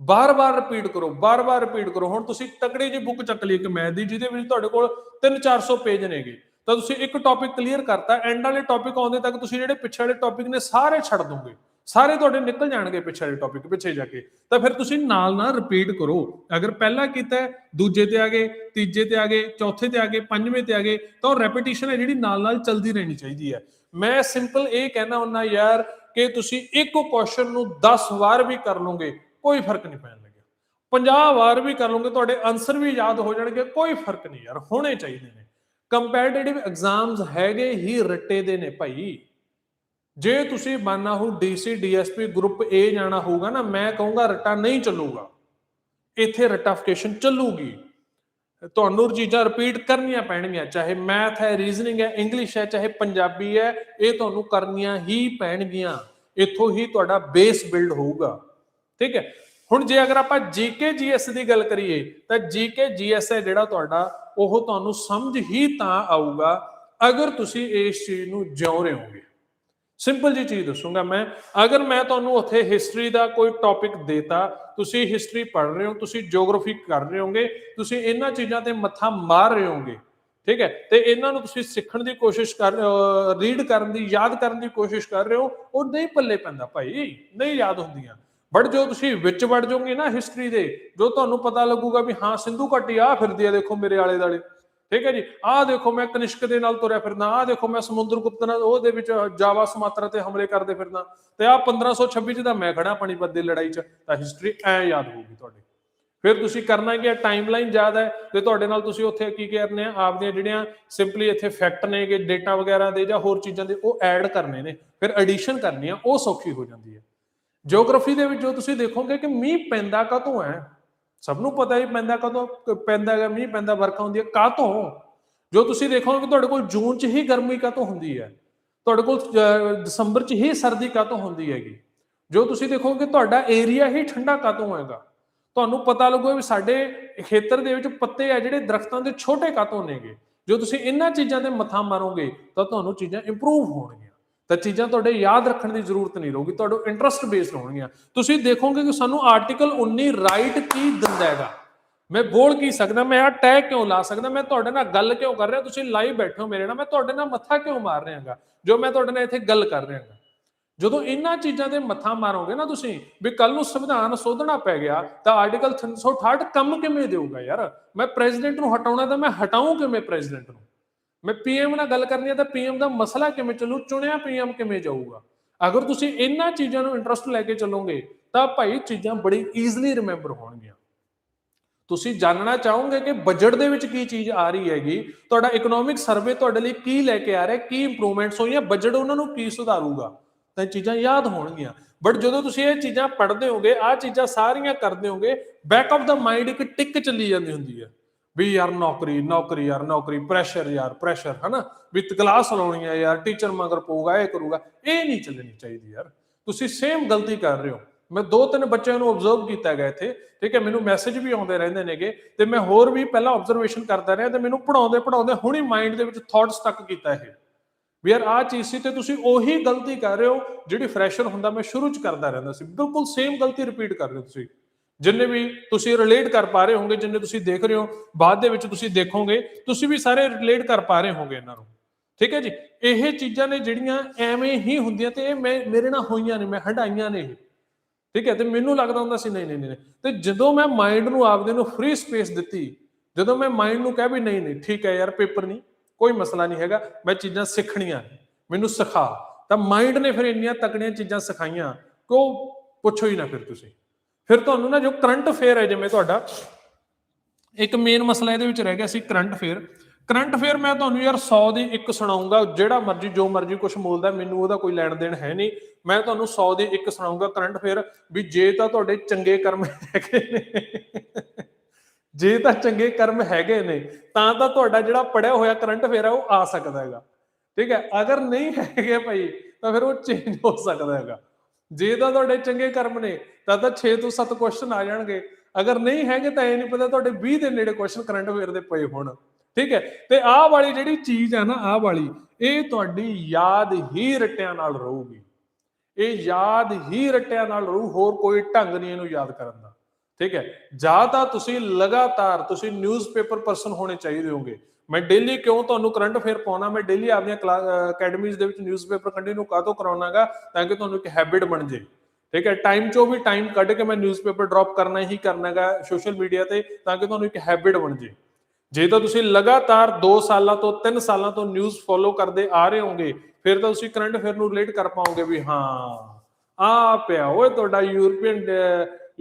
ਬਾਰ-ਬਾਰ ਰਿਪੀਟ ਕਰੋ ਬਾਰ-ਬਾਰ ਰਿਪੀਟ ਕਰੋ। ਹੁਣ ਤੁਸੀਂ ਤਕੜੀ ਜਿਹੀ ਬੁੱਕ ਚੱਕ ਲਈ ਇੱਕ ਮੈਥ ਦੀ ਜਿਹਦੇ ਵਿੱਚ ਤੁਹਾਡੇ ਕੋਲ 3-400 ਪੇਜ ਨੇਗੇ। ਤਾਂ ਤੁਸੀਂ ਇੱਕ ਟੌਪਿਕ ਕਲੀਅਰ ਕਰਤਾ ਐਂਡ ਵਾਲੇ ਟੌਪਿਕ ਆਉਂਦੇ ਤੱਕ ਤੁਸੀਂ ਜਿਹੜੇ ਪਿੱਛੇ ਵਾਲੇ ਟੌਪਿਕ ਨੇ, ਸਾਰੇ ਛੱਡ ਦੋਗੇ। ਸਾਰੇ ਤੁਹਾਡੇ ਨਿਕਲ ਜਾਣਗੇ ਪਿੱਛੇ ਵਾਲੇ ਟੌਪਿਕ ਪਿੱਛੇ ਜਾ ਕੇ। ਤਾਂ ਫਿਰ ਤੁਸੀਂ ਨਾਲ ਨਾਲ ਰਿਪੀਟ ਕਰੋ। ਅਗਰ ਪਹਿਲਾ ਕੀਤਾ ਦੂਜੇ ਤੇ ਆ ਗਏ, ਤੀਜੇ ਤੇ ਆ ਗਏ, ਚੌਥੇ ਤੇ ਆ ਗਏ, ਪੰਜਵੇਂ ਤੇ ਆ ਗਏ, ਤਾਂ ਉਹ ਰੈਪੀਟੀਸ਼ਨ ਹੈ ਜਿਹੜੀ ਨਾਲ ਨਾਲ ਚੱਲਦੀ ਰਹਿਣੀ ਚਾਹੀਦੀ ਹੈ। ਮੈਂ ਸਿੰਪਲ ਇਹ ਕਹਿਣਾ ਹੁੰਦਾ ਯਾਰ ਕਿ ਤੁਸੀਂ ਇੱਕ ਕੁਐਸਚਨ ਨੂੰ 10 ਵਾਰ ਵੀ ਕਰ ਲਓਗੇ, ਕੋਈ ਫ਼ਰਕ ਨਹੀਂ ਪੈਣ ਲੱਗਿਆ। 50 ਵਾਰ ਵੀ ਕਰ ਲਓਗੇ, ਤੁਹਾਡੇ ਆਨਸਰ ਵੀ ਯਾਦ ਹੋ ਜਾਣਗੇ, ਕੋਈ ਫ਼ਰਕ ਨਹੀਂ ਯਾਰ, ਹੋਣੇ ਚਾਹੀਦੇ ਨੇ। ਕੰਪੈਟੀਟਿਵ ਐਗਜ਼ਾਮਸ ਹੈਗੇ ਹੀ ਰੱਟੇ ਦੇ ਨੇ ਭਾਈ। ਜੇ ਤੁਸੀਂ ਮੰਨਣਾ ਹੋ ਡੀਸੀ ਡੀਐਸਪੀ ਗਰੁੱਪ ਏ ਜਾਣਾ ਹੋਊਗਾ ਨਾ, ਮੈਂ ਕਹੂੰਗਾ ਰੱਟਾ ਨਹੀਂ ਚੱਲੂਗਾ। ਇੱਥੇ ਰਟਾਫਿਕੇਸ਼ਨ ਚੱਲੂਗੀ। ਤੁਹਾਨੂੰ ਚੀਜ਼ਾਂ ਰਿਪੀਟ ਕਰਨੀਆਂ ਪੈਣਗੀਆਂ, ਚਾਹੇ ਮੈਥ ਹੈ ਰੀਜ਼ਨਿੰਗ ਹੈ ਇੰਗਲਿਸ਼ ਹੈ, ਚਾਹੇ ਪੰਜਾਬੀ ਹੈ, ਇਹ ਤੁਹਾਨੂੰ ਕਰਨੀਆਂ ਹੀ ਪੈਣਗੀਆਂ। ਇੱਥੋਂ ਹੀ ਤੁਹਾਡਾ ਬੇਸ ਬਿਲਡ ਹੋਊਗਾ। ਠੀਕ ਹੈ? ਹੁਣ ਜੇ ਅਗਰ ਆਪਾਂ ਜੀਕੇ ਜੀਐਸ ਦੀ ਗੱਲ ਕਰੀਏ, ਤਾਂ ਜੀਕੇ ਜੀਐਸ ਹੈ ਜਿਹੜਾ ਤੁਹਾਡਾ, ਉਹ ਤੁਹਾਨੂੰ ਸਮਝ ਹੀ ਤਾਂ ਆਊਗਾ, ਅਗਰ ਤੁਸੀਂ ਇਸ ਚੀਜ਼ ਨੂੰ ਜਿਉਂ ਰਹੇ ਹੋਗੇ ਸਿੰਪਲ ਜੀ ਚੀਜ਼ ਦੱਸੂਗਾ ਮੈਂ। ਅਗਰ ਮੈਂ ਤੁਹਾਨੂੰ ਉੱਥੇ ਹਿਸਟਰੀ ਦਾ ਕੋਈ ਟੌਪਿਕ ਦੇਤਾ, ਤੁਸੀਂ ਹਿਸਟਰੀ ਪੜ੍ਹ ਰਹੇ ਹੋ, ਤੁਸੀਂ ਜੀਓਗ੍ਰਾਫੀ ਕਰ ਰਹੇ ਹੋਗੇ, ਤੁਸੀਂ ਇਹਨਾਂ ਚੀਜ਼ਾਂ ਤੇ ਮੱਥਾ ਮਾਰ ਰਹੇ ਹੋਗੇ, ਠੀਕ ਹੈ? ਤੇ ਇਹਨਾਂ ਨੂੰ ਤੁਸੀਂ ਸਿੱਖਣ ਦੀ ਕੋਸ਼ਿਸ਼ ਕਰ ਰੀਡ ਕਰਨ ਦੀ, ਯਾਦ ਕਰਨ ਦੀ ਕੋਸ਼ਿਸ਼ ਕਰ ਰਹੇ ਹੋ, ਉਹ ਨਹੀਂ ਪੱਲੇ ਪੈਂਦਾ ਭਾਈ, ਨਹੀਂ ਯਾਦ ਹੁੰਦੀਆਂ। ਬਟ ਜੋ ਤੁਸੀਂ ਵਿੱਚ ਵੜ ਜਾਓਗੇ ਨਾ ਹਿਸਟਰੀ ਦੇ, ਜੋ ਤੁਹਾਨੂੰ ਪਤਾ ਲੱਗੂਗਾ ਵੀ ਹਾਂ, ਸਿੰਧੂ ਘਾਟੀ ਆ ਫਿਰਦੀ ਆ ਦੇਖੋ ਮੇਰੇ ਆਲੇ ਦਾਲੇ ਠੀਕ ਹੈ ਜੀ? ਆਹ ਦੇਖੋ ਮੈਂ ਕਨਿਸ਼ਕ ਦੇ ਨਾਲ ਤੁਰਿਆ ਫਿਰਦਾ ਆਹ ਦੇਖੋ ਮੈਂ ਸਮੁੰਦਰ ਗੁਪਤ ਨਾਲ ਉਹਦੇ ਵਿੱਚ ਜਾਵਾ ਸਮਾਤਰਾ ਤੇ ਹਮਲੇ ਕਰਦੇ ਫਿਰਦਾ ਤੇ ਆਹ 1526 ਚ ਤਾਂ ਮੈਂ ਖੜਾ ਪਾਣੀਪਤ ਦੀ ਲੜਾਈ ਚ, ਤਾਂ ਹਿਸਟਰੀ ਐ ਯਾਦ ਹੋਊਗੀ ਤੁਹਾਡੀ। ਫਿਰ ਤੁਸੀਂ ਕਰਨਾ ਕੀ ਟਾਈਮਲਾਈਨ ਯਾਦ ਹੈ ਤੇ ਤੁਹਾਡੇ ਨਾਲ ਤੁਸੀਂ ਉੱਥੇ ਕੀ ਕਰਨੇ ਆ ਆਪਦੀਆਂ ਜਿਹੜੀਆਂ ਸਿੰਪਲੀ ਇੱਥੇ ਫੈਕਟ ਨੇਗੇ ਡੇਟਾ ਵਗੈਰਾ ਦੇ ਜਾਂ ਹੋਰ ਚੀਜ਼ਾਂ ਦੇ, ਉਹ ਐਡ ਕਰਨੇ ਨੇ। ਫਿਰ ਐਡੀਸ਼ਨ ਕਰਨੀ ਆ, ਉਹ ਸੌਖੀ ਹੋ ਜਾਂਦੀ ਹੈ। ਜੀਓਗ੍ਰਾਫੀ ਦੇ ਵਿੱਚ ਜੋ ਤੁਸੀਂ ਦੇਖੋਗੇ ਕਿ ਮੀਂਹ ਪੈਂਦਾ ਕਦੋਂ ਹੈ? ਸਭ ਨੂੰ ਪਤਾ ਹੀ ਪੈਂਦਾ ਕਦੋਂ, ਪੈਂਦਾ ਹੈ ਮੀਂਹ ਪੈਂਦਾ, ਵਰਖਾ ਹੁੰਦੀ ਹੈ, ਕਾਹਤੋਂ? ਜੋ ਤੁਸੀਂ ਦੇਖੋਗੇ ਕਿ ਤੁਹਾਡੇ ਕੋਲ ਜੂਨ 'ਚ ਹੀ ਗਰਮੀ ਕਾਹਤੋਂ ਹੁੰਦੀ ਹੈ? ਤੁਹਾਡੇ ਕੋਲ ਦਸੰਬਰ 'ਚ ਹੀ ਸਰਦੀ ਕਾਹਤੋਂ ਹੁੰਦੀ ਹੈਗੀ? ਜੋ ਤੁਸੀਂ ਦੇਖੋਗੇ ਤੁਹਾਡਾ ਏਰੀਆ ਹੀ ਠੰਡਾ ਕਾਹਤੋਂ ਹੈਗਾ ਤੁਹਾਨੂੰ ਪਤਾ ਲੱਗੂਗਾ ਵੀ ਸਾਡੇ ਖੇਤਰ ਦੇ ਵਿੱਚ ਪੱਤੇ ਆ ਜਿਹੜੇ ਦਰਖਤਾਂ ਦੇ ਛੋਟੇ ਕਾਹਤੋਂ ਨੇਗੇ। ਜੋ ਤੁਸੀਂ ਇਹਨਾਂ ਚੀਜ਼ਾਂ ਤੇ ਮੱਥਾ ਮਾਰੋਗੇ ਤਾਂ ਤੁਹਾਨੂੰ ਚੀਜ਼ਾਂ ਇੰਪਰੂਵ ਹੋਣਗੀਆਂ। ਤਾਂ ਚੀਜ਼ਾਂ ਤੁਹਾਡੇ ਯਾਦ ਰੱਖਣ ਦੀ ਜ਼ਰੂਰਤ ਨਹੀਂ ਰਹੂਗੀ, ਤੁਹਾਡੇ ਇੰਟਰਸਟ ਬੇਸਡ ਹੋਣਗੀਆਂ। ਤੁਸੀਂ ਦੇਖੋਗੇ ਕਿ ਸਾਨੂੰ ਆਰਟੀਕਲ 19 ਰਾਈਟ ਕੀ ਦਿੰਦਾ ਹੈਗਾ? ਮੈਂ ਬੋਲ ਕੀ ਸਕਦਾ, ਮੈਂ ਆ ਟੈਗ ਕਿਉਂ ਲਾ ਸਕਦਾ, ਮੈਂ ਤੁਹਾਡੇ ਨਾਲ ਗੱਲ ਕਿਉਂ ਕਰ ਰਿਹਾ, ਤੁਸੀਂ ਲਾਈਵ ਬੈਠੇ ਹੋ ਮੇਰੇ ਨਾਲ, ਮੈਂ ਤੁਹਾਡੇ ਨਾਲ ਮੱਥਾ ਕਿਉਂ ਮਾਰ ਰਿਹਾਗਾ ਜੋ ਮੈਂ ਤੁਹਾਡੇ ਨਾਲ ਇੱਥੇ ਗੱਲ ਕਰ ਰਿਹਾਗਾ ਜਦੋਂ ਇਹਨਾਂ ਚੀਜ਼ਾਂ ਤੇ ਮੱਥਾ ਮਾਰੋਗੇ ਨਾ ਤੁਸੀਂ, ਵੀ ਕੱਲ ਨੂੰ ਸੰਵਿਧਾਨ ਸੋਧਣਾ ਪੈ ਗਿਆ, ਤਾਂ ਆਰਟੀਕਲ 368 ਕੰਮ ਕਿਵੇਂ ਦੇਊਗਾ ਯਾਰ? ਮੈਂ ਪ੍ਰੈਜ਼ੀਡੈਂਟ ਨੂੰ ਹਟਾਉਣਾ ਤਾਂ ਮੈਂ ਹਟਾਉਂ ਕਿਵੇਂ ਪ੍ਰੈਜ਼ੀਡੈਂਟ ਨੂੰ? ਮੈਂ ਪੀਐਮ ਨਾਲ ਗੱਲ ਕਰਨੀ ਹੈ ਤਾਂ ਪੀਐਮ ਦਾ ਮਸਲਾ ਕਿਵੇਂ ਚੱਲੂ, ਚੁਣਿਆ ਪੀਐਮ ਕਿਵੇਂ ਜਾਊਗਾ? ਅਗਰ ਤੁਸੀਂ ਇਹਨਾਂ ਚੀਜ਼ਾਂ ਨੂੰ ਇੰਟਰਸਟ ਲੈ ਕੇ ਚੱਲੋਗੇ, ਤਾਂ ਭਾਈ ਚੀਜ਼ਾਂ ਬੜੀ ਈਜ਼ੀਲੀ ਰਿਮੈਂਬਰ ਹੋਣਗੀਆਂ। ਤੁਸੀਂ ਜਾਣਨਾ ਚਾਹੋਗੇ ਕਿ ਬਜਟ ਦੇ ਵਿੱਚ ਕੀ ਚੀਜ਼ ਆ ਰਹੀ ਹੈਗੀ, ਤੁਹਾਡਾ ਇਕਨੋਮਿਕ ਸਰਵੇ ਤੁਹਾਡੇ ਲਈ ਕੀ ਲੈ ਕੇ ਆ ਰਿਹਾ, ਕੀ ਇੰਪਰੂਵਮੈਂਟਸ ਹੋਈਆਂ ਬਜਟ ਉਹਨਾਂ ਨੂੰ ਕੀ ਸੁਧਾਰੂਗਾ, ਤਾਂ ਇਹ ਚੀਜ਼ਾਂ ਯਾਦ ਹੋਣਗੀਆਂ। ਬਟ ਜਦੋਂ ਤੁਸੀਂ ਇਹ ਚੀਜ਼ਾਂ ਪੜ੍ਹਦੇ ਹੋਗੇ, ਆਹ ਚੀਜ਼ਾਂ ਸਾਰੀਆਂ ਕਰਦੇ ਹੋਗੇ ਬੈਕ ਆਫ ਦਾ ਮਾਈਂਡ ਇੱਕ ਟਿਕ ਚੱਲੀ ਜਾਂਦੀ ਹੁੰਦੀ ਹੈ। ਵੀ ਯਾਰ ਨੌਕਰੀ ਨੌਕਰੀ ਯਾਰ, ਨੌਕਰੀ ਪ੍ਰੈਸ਼ਰ ਯਾਰ ਪ੍ਰੈਸ਼ਰ ਹਨਾ? ਵੀ ਕਲਾਸ ਲਾਉਣੀ ਹੈ ਯਾਰ ਟੀਚਰ ਮਗਰ ਪਊਗਾ, ਇਹ ਕਰੂਗਾ, ਇਹ ਨਹੀਂ ਚੱਲਣੀ ਚਾਹੀਦੀ ਯਾਰ। ਤੁਸੀਂ ਸੇਮ ਗਲਤੀ ਕਰ ਰਹੇ ਹੋ। ਮੈਂ ਦੋ ਤਿੰਨ ਬੱਚਿਆਂ ਨੂੰ ਆਬਜ਼ਰਵ ਕੀਤਾ ਗਿਆ ਇੱਥੇ, ਠੀਕ ਹੈ? ਮੈਨੂੰ ਮੈਸੇਜ ਵੀ ਆਉਂਦੇ ਰਹਿੰਦੇ ਨੇਗੇ ਤੇ ਮੈਂ ਹੋਰ ਵੀ ਪਹਿਲਾਂ ਆਬਜ਼ਰਵੇਸ਼ਨ ਕਰਦਾ ਰਿਹਾ ਤੇ ਮੈਨੂੰ ਪੜਾਉਂਦੇ ਪੜਾਉਂਦੇ ਹੁਣੀ ਮਾਈਂਡ ਦੇ ਵਿੱਚ ਥਾਟਸ ਤੱਕ ਕੀਤਾ ਇਹ। ਵੀ ਯਾਰ ਆ ਚੀਜ਼ ਸੀ ਤੇ ਤੁਸੀਂ ਉਹੀ ਗਲਤੀ ਕਰ ਰਹੇ ਹੋ, ਜਿਹੜੀ ਫਰੈਸ਼ਰ ਹੁੰਦਾ, ਮੈਂ ਸ਼ੁਰੂ ਚ ਕਰਦਾ ਰਹਿੰਦਾ ਸੀ। ਬਿਲਕੁਲ ਸੇਮ ਗਲਤੀ ਰਿਪੀਟ ਕਰ ਰਹੇ ਹੋ ਤੁਸੀਂ। ਜਿੰਨੇ ਵੀ ਤੁਸੀਂ ਰਿਲੇਟ ਕਰ ਪਾ ਰਹੇ ਹੋਗੇ ਜਿੰਨੇ ਤੁਸੀਂ ਦੇਖ ਰਹੇ ਹੋ, ਬਾਅਦ ਦੇ ਵਿੱਚ ਤੁਸੀਂ ਦੇਖੋਗੇ, ਤੁਸੀਂ ਵੀ ਸਾਰੇ ਰਿਲੇਟ ਕਰ ਪਾ ਰਹੇ ਹੋਗੇ ਇਹਨਾਂ ਨੂੰ। ਠੀਕ ਹੈ ਜੀ? ਇਹ ਚੀਜ਼ਾਂ ਨੇ ਜਿਹੜੀਆਂ ਐਵੇਂ ਹੀ ਹੁੰਦੀਆਂ ਤੇ ਇਹ ਮੈਂ, ਮੇਰੇ ਨਾਲ ਹੋਈਆਂ ਨੇ, ਮੈਂ ਹਟਾਈਆਂ ਨੇ ਇਹ। ਠੀਕ ਹੈ? ਤੇ ਮੈਨੂੰ ਲੱਗਦਾ ਹੁੰਦਾ ਸੀ, ਨਹੀਂ ਨਹੀਂ ਨਹੀਂ ਤੇ ਜਦੋਂ ਮੈਂ ਮਾਈਂਡ ਨੂੰ ਆਪਦੇ ਨੂੰ ਫ੍ਰੀ ਸਪੇਸ ਦਿੱਤੀ, ਜਦੋਂ ਮੈਂ ਮਾਈਂਡ ਨੂੰ ਕਹਿ ਵੀ ਨਹੀਂ ਨਹੀਂ, ਠੀਕ ਹੈ ਯਾਰ ਪੇਪਰ ਨਹੀਂ, ਕੋਈ ਮਸਲਾ ਨਹੀਂ ਹੈਗਾ, ਮੈਂ ਚੀਜ਼ਾਂ ਸਿੱਖਣੀਆਂ ਮੈਨੂੰ ਸਿਖਾ। ਤਾਂ ਮਾਈਂਡ ਨੇ ਫਿਰ ਇੰਨੀਆਂ ਤਕੜੀਆਂ ਚੀਜ਼ਾਂ ਸਿਖਾਈਆਂ ਕਿ ਉਹ ਪੁੱਛੋ ਹੀ ਨਾ ਫਿਰ ਤੁਸੀਂ। ਫਿਰ ਤੁਹਾਨੂੰ ਨਾ ਜੋ ਕਰੰਟ ਅਫੇਅਰ ਹੈ, ਜਿਵੇਂ ਤੁਹਾਡਾ, ਇੱਕ ਮੇਨ ਮਸਲਾ ਇਹਦੇ ਵਿੱਚ ਰਹਿ ਗਿਆ ਸੀ ਕਰੰਟ ਅਫੇਅਰ। ਕਰੰਟ ਅਫੇਅਰ ਮੈਂ ਤੁਹਾਨੂੰ ਯਾਰ 100 ਦੀ ਇੱਕ ਸੁਣਾਉਂਗਾ, ਜਿਹੜਾ ਮਰਜ਼ੀ, ਜੋ ਮਰਜ਼ੀ ਕੁਝ ਬੋਲਦਾ, ਮੈਨੂੰ ਉਹਦਾ ਕੋਈ ਲੈਣ ਦੇਣ ਹੈ ਨਹੀਂ। ਮੈਂ ਤੁਹਾਨੂੰ 100 ਦੀ ਇੱਕ ਸੁਣਾਉਂਗਾ ਕਰੰਟ ਅਫੇਅਰ, ਵੀ ਜੇ ਤਾਂ ਤੁਹਾਡੇ ਚੰਗੇ ਕਰਮ ਹੈਗੇ ਨੇ, ਜੇ ਤਾਂ ਚੰਗੇ ਕਰਮ ਹੈਗੇ ਨੇ, ਤਾਂ ਤਾਂ ਤੁਹਾਡਾ ਜਿਹੜਾ ਪੜਿਆ ਹੋਇਆ ਕਰੰਟ ਅਫੇਅਰ ਹੈ, ਉਹ ਆ ਸਕਦਾ ਹੈਗਾ। ਠੀਕ ਹੈ? ਅਗਰ ਨਹੀਂ ਹੈਗੇ ਭਾਈ, ਤਾਂ ਫਿਰ ਉਹ ਚੇਂਜ ਹੋ ਸਕਦਾ ਹੈਗਾ। ਜੇ ਤਾਂ ਤੁਹਾਡੇ ਚੰਗੇ ਕਰਮ ਨੇ, ਤਾਂ ਤਾਂ 6 ਤੋਂ 7 ਕੁਐਸਚਨ ਆ ਜਾਣਗੇ। ਅਗਰ ਨਹੀਂ ਹੈਗੇ ਤਾਂ ਇਹ ਨਹੀਂ ਪਤਾ ਤੁਹਾਡੇ 20 ਦੇ ਨੇੜੇ ਕੁਐਸਚਨ ਕਰੰਟ ਅਫੇਅਰ ਦੇ ਪਏ ਹੋਣ। ਠੀਕ ਹੈ? ਤੇ ਆਹ ਵਾਲੀ ਜਿਹੜੀ ਚੀਜ਼ ਹੈ ਨਾ, ਆਹ ਵਾਲੀ, ਇਹ ਤੁਹਾਡੀ ਯਾਦ ਹੀ ਰਟਿਆਂ ਨਾਲ ਰਹੂਗੀ। ਇਹ ਯਾਦ ਹੀ ਰਟਿਆਂ ਨਾਲ ਰਹੂ, ਹੋਰ ਕੋਈ ਢੰਗ ਨਹੀਂ ਇਹਨੂੰ ਯਾਦ ਕਰਨ ਦਾ। ਠੀਕ ਹੈ? ਜਾਂ ਤਾਂ ਤੁਸੀਂ ਲਗਾਤਾਰ ਤੁਸੀਂ ਨਿਊਜ਼ਪੇਪਰ ਪਰਸਨ ਹੋਣੇ ਚਾਹੀਦੇ ਹੋਗੇ ਮੈਂ ਡੇਲੀ ਕਿਉਂ ਤੁਹਾਨੂੰ ਕਰੰਟ ਅਫੇਅਰ ਪਾਉਣਾ? ਮੈਂ ਡੇਲੀ ਆਪਣੀਆਂ ਅਕੈਡਮੀਜ਼ ਦੇ ਵਿੱਚ ਨਿਊਜ਼ਪੇਪਰ ਕੰਟੀਨਿਊ ਕਾਹਤੋਂ ਕਰਾਉਣਾਗਾ? ਤਾਂ ਕਿ ਤੁਹਾਨੂੰ ਇੱਕ ਹੈਬਿਟ ਬਣ ਜੇ ਠੀਕ ਹੈ? ਟਾਈਮ ਚੋਂ ਵੀ ਟਾਈਮ ਕੱਢ ਕੇ ਮੈਂ ਨਿਊਜ਼ਪੇਪਰ ਡ੍ਰੌਪ ਕਰਨਾ ਹੀ ਕਰਨਾਗਾ ਸੋਸ਼ਲ ਮੀਡੀਆ ਤੇ, ਤਾਂ ਕਿ ਤੁਹਾਨੂੰ ਇੱਕ ਹੈਬਿਟ ਬਣ ਜੇ ਜੇ ਤਾਂ ਤੁਸੀਂ ਲਗਾਤਾਰ 2 ਸਾਲਾਂ ਤੋਂ 3 ਸਾਲਾਂ ਤੋਂ ਨਿਊਜ਼ ਫੋਲੋ ਕਰਦੇ ਆ ਰਹੇ ਹੋਗੇ ਫਿਰ ਤਾਂ ਤੁਸੀਂ ਕਰੰਟ ਅਫੇਅਰ ਨੂੰ ਰਿਲੇਟ ਕਰ ਪਾਓਗੇ ਵੀ ਹਾਂ ਆ ਪਿਆ। ਓਏ, ਤੁਹਾਡਾ ਯੂਰਪੀਅਨ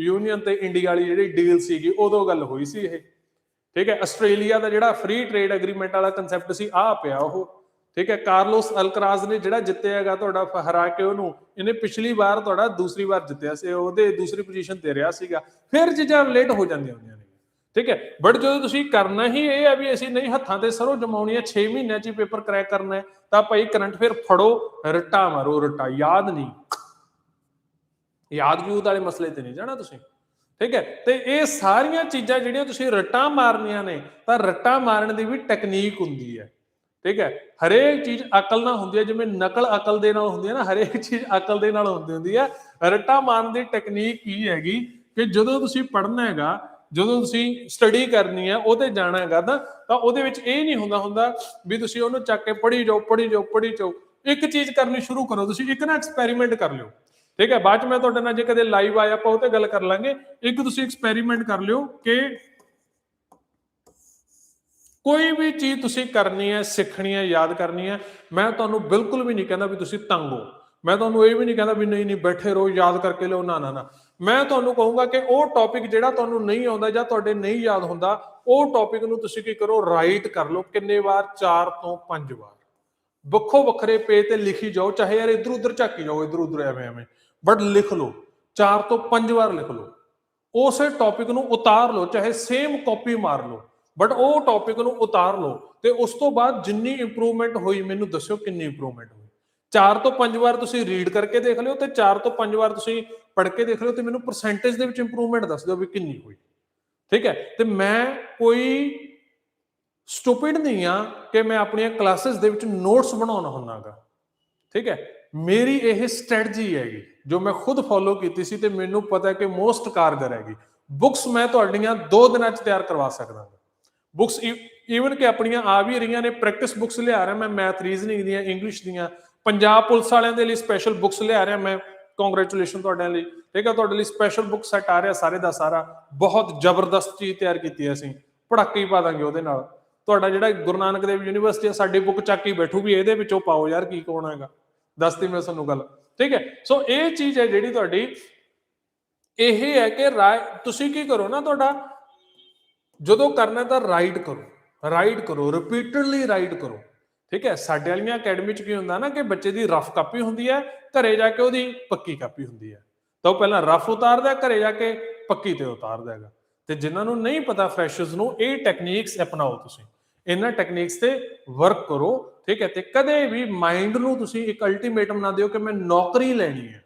ਯੂਨੀਅਨ ਤੇ ਇੰਡੀਆ ਵਾਲੀ ਜਿਹੜੀ ਡੀਲ ਸੀਗੀ, ਉਦੋਂ ਗੱਲ ਹੋਈ ਸੀ ਇਹ। ਠੀਕ ਹੈ, ਆਸਟ੍ਰੇਲੀਆ ਦਾ ਜਿਹੜਾ ਫ੍ਰੀ ਟ੍ਰੇਡ ਐਗਰੀਮੈਂਟ ਵਾਲਾ ਕਨਸੈਪਟ ਸੀ, ਆ ਪਿਆ ਉਹ। ਠੀਕ ਹੈ, ਕਾਰਲੋਸ ਅਲਕਰਾਜ਼ ਨੇ ਜਿਹੜਾ ਜਿੱਤਿਆ ਹੈਗਾ ਤੁਹਾਡਾ ਹਰਾ ਕੇ ਉਹਨੂੰ, ਇਹਨੇ ਪਿਛਲੀ ਵਾਰ ਤੁਹਾਡਾ ਦੂਸਰੀ ਵਾਰ ਜਿੱਤਿਆ ਸੀ, ਉਹਦੇ ਦੂਸਰੀ ਪੋਜੀਸ਼ਨ ਤੇ ਰਿਹਾ ਸੀਗਾ। ਫਿਰ ਚੀਜ਼ਾਂ ਲੇਟ ਹੋ ਜਾਂਦੀਆਂ ਹੁੰਦੀਆਂ ਨੇ। ਠੀਕ ਹੈ ਬਟ ਜਦੋਂ ਤੁਸੀਂ ਕਰਨਾ ਹੀ ਇਹ ਹੈ ਵੀ ਅਸੀਂ ਨਹੀਂ ਹੱਥਾਂ ਤੇ ਸਰੋਂ ਜਮਾਉਣੀ ਹੈ 6 ਮਹੀਨਿਆਂ 'ਚ ਹੀ ਪੇਪਰ ਕਰੈਕ ਕਰਨਾ ਹੈ, ਤਾਂ ਭਾਈ ਕਰੰਟ ਫਿਰ ਫੜੋ, ਰਟਾ ਮਾਰੋ, ਰਟਾ, ਯਾਦ ਨਹੀਂ। ਯਾਦ ਯੂਦ ਵਾਲੇ ਮਸਲੇ ਤੇ ਨਹੀਂ ਜਾਣਾ ਤੁਸੀਂ। ਠੀਕ ਹੈ? ਤੇ ਇਹ ਸਾਰੀਆਂ ਚੀਜ਼ਾਂ ਜਿਹੜੀਆਂ ਤੁਸੀਂ ਰੱਟਾਂ ਮਾਰਨੀਆਂ ਨੇ, ਤਾਂ ਰੱਟਾਂ ਮਾਰਨ ਦੀ ਵੀ ਟੈਕਨੀਕ ਹੁੰਦੀ ਹੈ। ਠੀਕ ਹੈ? ਹਰੇਕ ਚੀਜ਼ ਅਕਲ ਨਾਲ ਹੁੰਦੀ ਹੈ, ਜਿਵੇਂ ਨਕਲ ਅਕਲ ਦੇ ਨਾਲ ਹੁੰਦੀ ਹੈ ਨਾ, ਹਰੇਕ ਚੀਜ਼ ਅਕਲ ਦੇ ਨਾਲ ਹੁੰਦੀ ਹੁੰਦੀ ਹੈ। ਰੱਟਾ ਮਾਰਨ ਦੀ ਟੈਕਨੀਕ ਕੀ ਹੈਗੀ ਕਿ ਜਦੋਂ ਤੁਸੀਂ ਪੜ੍ਹਨਾ ਹੈਗਾ, ਜਦੋਂ ਤੁਸੀਂ ਸਟੱਡੀ ਕਰਨੀ ਹੈ ਉਹਤੇ ਜਾਣਾ ਹੈਗਾ ਤਾਂ ਤਾਂ ਉਹਦੇ ਵਿੱਚ ਇਹ ਨਹੀਂ ਹੁੰਦਾ ਹੁੰਦਾ ਵੀ ਤੁਸੀਂ ਉਹਨੂੰ ਚੱਕ ਕੇ ਪੜ੍ਹੀ ਜਾਓ ਪੜ੍ਹੀ ਜਾਓ ਪੜ੍ਹੀ ਜਾਓ। ਇੱਕ ਚੀਜ਼ ਕਰਨੀ ਸ਼ੁਰੂ ਕਰੋ, ਤੁਸੀਂ ਇੱਕ ਨਾ ਐਕਸਪੈਰੀਮੈਂਟ ਕਰ ਲਿਓ। ਠੀਕ ਹੈ, ਬਾਅਦ ਚ ਮੈਂ ਤੁਹਾਡੇ ਨਾਲ ਜੇ ਕਦੇ ਲਾਈਵ ਆਇਆ ਆਪਾਂ ਉਹ ਤੇ ਗੱਲ ਕਰ ਲਾਂਗੇ। ਇੱਕ ਤੁਸੀਂ ਐਕਸਪੈਰੀਮੈਂਟ ਕਰ ਲਿਓ ਕਿ ਕੋਈ ਵੀ ਚੀਜ਼ ਤੁਸੀਂ ਕਰਨੀ ਹੈ, ਸਿੱਖਣੀ ਹੈ, ਯਾਦ ਕਰਨੀ ਹੈ, ਮੈਂ ਤੁਹਾਨੂੰ ਬਿਲਕੁਲ ਵੀ ਨਹੀਂ ਕਹਿੰਦਾ ਵੀ ਤੁਸੀਂ ਤੰਗ ਹੋ। ਮੈਂ ਤੁਹਾਨੂੰ ਇਹ ਵੀ ਨਹੀਂ ਕਹਿੰਦਾ ਵੀ ਨਹੀਂ ਨਹੀਂ, ਬੈਠੇ ਰਹੋ, ਯਾਦ ਕਰਕੇ ਲਿਓ, ਨਾ ਨਾ ਨਾ। ਮੈਂ ਤੁਹਾਨੂੰ ਕਹੂੰਗਾ ਕਿ ਉਹ ਟੌਪਿਕ ਜਿਹੜਾ ਤੁਹਾਨੂੰ ਨਹੀਂ ਆਉਂਦਾ ਜਾਂ ਤੁਹਾਡੇ ਨਹੀਂ ਯਾਦ ਹੁੰਦਾ, ਉਹ ਟੌਪਿਕ ਨੂੰ ਤੁਸੀਂ ਕੀ ਕਰੋ ਰਾਈਟ ਕਰ ਲਓ ਕਿੰਨੇ ਵਾਰ? 4 ਤੋਂ 5 ਵਾਰ। ਵੱਖੋ ਵੱਖਰੇ ਪੇਜ ਤੇ ਲਿਖੀ ਜਾਓ, ਚਾਹੇ ਯਾਰ ਇਧਰ ਉਧਰ ਝਾਕੀ ਜਾਓ ਇਧਰ ਉਧਰ ਐਵੇਂ ਐਵੇਂ ਬਟ ਲਿਖ ਲਓ ਚਾਰ ਤੋਂ ਪੰਜ ਵਾਰ ਲਿਖ ਲਓ ਉਸੇ ਟੌਪਿਕ ਨੂੰ ਉਤਾਰ ਲਓ ਚਾਹੇ ਸੇਮ ਕਾਪੀ ਮਾਰ ਲਓ ਬਟ ਉਹ ਟੌਪਿਕ ਨੂੰ ਉਤਾਰ ਲਓ ਤੇ ਉਸ ਤੋਂ ਬਾਅਦ ਜਿੰਨੀ ਇੰਪਰੂਵਮੈਂਟ ਹੋਈ ਮੈਨੂੰ ਦੱਸਿਓ ਕਿੰਨੀ ਇੰਪਰੂਵਮੈਂਟ ਹੋਈ ਚਾਰ ਤੋਂ ਪੰਜ ਵਾਰ ਤੁਸੀਂ ਰੀਡ ਕਰਕੇ ਦੇਖ ਲਿਓ ਤੇ ਚਾਰ ਤੋਂ ਪੰਜ ਵਾਰ ਤੁਸੀਂ ਪੜ੍ਹ ਕੇ ਦੇਖ ਲਿਓ ਤੇ ਮੈਨੂੰ ਪਰਸੈਂਟੇਜ ਦੇ ਵਿੱਚ ਇੰਪਰੂਵਮੈਂਟ ਦੱਸ ਦਿਓ ਵੀ ਕਿੰਨੀ ਹੋਈ ਠੀਕ ਹੈ ਤੇ ਮੈਂ ਕੋਈ ਸਟੂਪਿਡ ਨਹੀਂ ਆ ਕਿ ਮੈਂ ਆਪਣੀਆਂ ਕਲਾਸਿਸ ਦੇ ਵਿੱਚ ਨੋਟਸ ਬਣਾਉਣਾ ਹੁੰਨਾਗਾ ਠੀਕ ਹੈ ਮੇਰੀ ਇਹ ਸਟ੍ਰੈਟਜੀ ਹੈਗੀ, ਜੋ ਮੈਂ ਖੁਦ ਫੋਲੋ ਕੀਤੀ ਸੀ ਤੇ ਮੈਨੂੰ ਪਤਾ ਹੈ ਕਿ ਮੋਸਟ ਕਾਰਗਰ ਹੈਗੀ। ਬੁੱਕਸ ਮੈਂ ਤੁਹਾਡੀਆਂ 2 ਦਿਨਾਂ 'ਚ ਤਿਆਰ ਕਰਵਾ ਸਕਦਾ ਬੁੱਕਸ ਈਵਨ ਕਿ ਆਪਣੀਆਂ ਆ ਵੀ ਰਹੀਆਂ ਨੇ ਪ੍ਰੈਕਟਿਸ ਬੁੱਕਸ ਲਿਆ ਰਿਹਾ ਮੈਂ ਮੈਥ ਰੀਜ਼ਨਿੰਗ ਦੀਆਂ ਇੰਗਲਿਸ਼ ਦੀਆਂ, ਪੰਜਾਬ ਪੁਲਿਸ ਵਾਲਿਆਂ ਦੇ ਲਈ ਸਪੈਸ਼ਲ ਬੁੱਕਸ ਲਿਆ ਰਿਹਾ ਮੈਂ। ਕੰਗ੍ਰੈਚੁਲੇਸ਼ਨ ਤੁਹਾਡੇ ਲਈ। ਠੀਕ ਹੈ, ਤੁਹਾਡੇ ਲਈ ਸਪੈਸ਼ਲ ਬੁੱਕ ਸੈਟ ਆ ਰਿਹਾ ਸਾਰੇ ਦਾ ਸਾਰਾ। ਬਹੁਤ ਜ਼ਬਰਦਸਤ ਚੀਜ਼ ਤਿਆਰ ਕੀਤੀ ਹੈ ਅਸੀਂ। ਪੜਾਕੇ ਹੀ ਪਾ ਦਾਂਗੇ ਉਹਦੇ ਨਾਲ। ਤੁਹਾਡਾ ਜਿਹੜਾ ਗੁਰੂ ਨਾਨਕ ਦੇਵ ਯੂਨੀਵਰਸਿਟੀ ਹੈ, ਸਾਡੀ ਬੁੱਕ ਚੱਕ ਹੀ ਬੈਠੂਗੀ, ਇਹਦੇ ਵਿੱਚੋਂ ਪਾਓ ਯਾਰ ਕੀ ਕੋਣ ਹੈਗਾ। ਦੱਸਦੀ ਮੈਂ ਤੁਹਾਨੂੰ ਗੱਲ। ਠੀਕ ਹੈ? ਸੋ ਇਹ ਚੀਜ਼ ਹੈ ਜਿਹੜੀ ਤੁਹਾਡੀ, ਇਹ ਹੈ ਕਿ ਰਾਏ ਤੁਸੀਂ ਕੀ ਕਰੋ ਨਾ ਤੁਹਾਡਾ, ਜਦੋਂ ਕਰਨਾ ਤਾਂ ਰਾਈਟ ਕਰੋ ਰਾਈਟ ਕਰੋ ਰਿਪੀਟਡਲੀ ਰਾਈਟ ਕਰੋ। ਠੀਕ ਹੈ? ਸਾਡੇ ਵਾਲੀਆਂ ਅਕੈਡਮੀ ਚ ਕੀ ਹੁੰਦਾ ਨਾ ਕਿ ਬੱਚੇ ਦੀ ਰਫ ਕਾਪੀ ਹੁੰਦੀ ਹੈ, ਘਰੇ ਜਾ ਕੇ ਉਹਦੀ ਪੱਕੀ ਕਾਪੀ ਹੁੰਦੀ ਹੈ। ਤਾਂ ਉਹ ਪਹਿਲਾਂ ਰਫ ਉਤਾਰਦਾ ਘਰੇ ਜਾ ਕੇ ਪੱਕੀ ਤੇ ਉਤਾਰਦਾ ਹੈਗਾ। ਤੇ ਜਿਨ੍ਹਾਂ ਨੂੰ ਨਹੀਂ ਪਤਾ ਫਰੈਸ਼ਰਸ ਨੂੰ, ਇਹ ਟੈਕਨੀਕਸ ਅਪਣਾਓ ਤੁਸੀਂ। ਇਹਨਾਂ ਟੈਕਨੀਕਸ ਤੇ ਵਰਕ ਕਰੋ। ਠੀਕ ਹੈ, ਤੇ ਕਦੇ ਵੀ ਮਾਈਂਡ ਨੂੰ ਤੁਸੀਂ ਇੱਕ ਅਲਟੀਮੇਟਮ ਨਾ ਦਿਓ ਕਿ ਮੈਂ ਨੌਕਰੀ ਲੈਣੀ ਹੈ।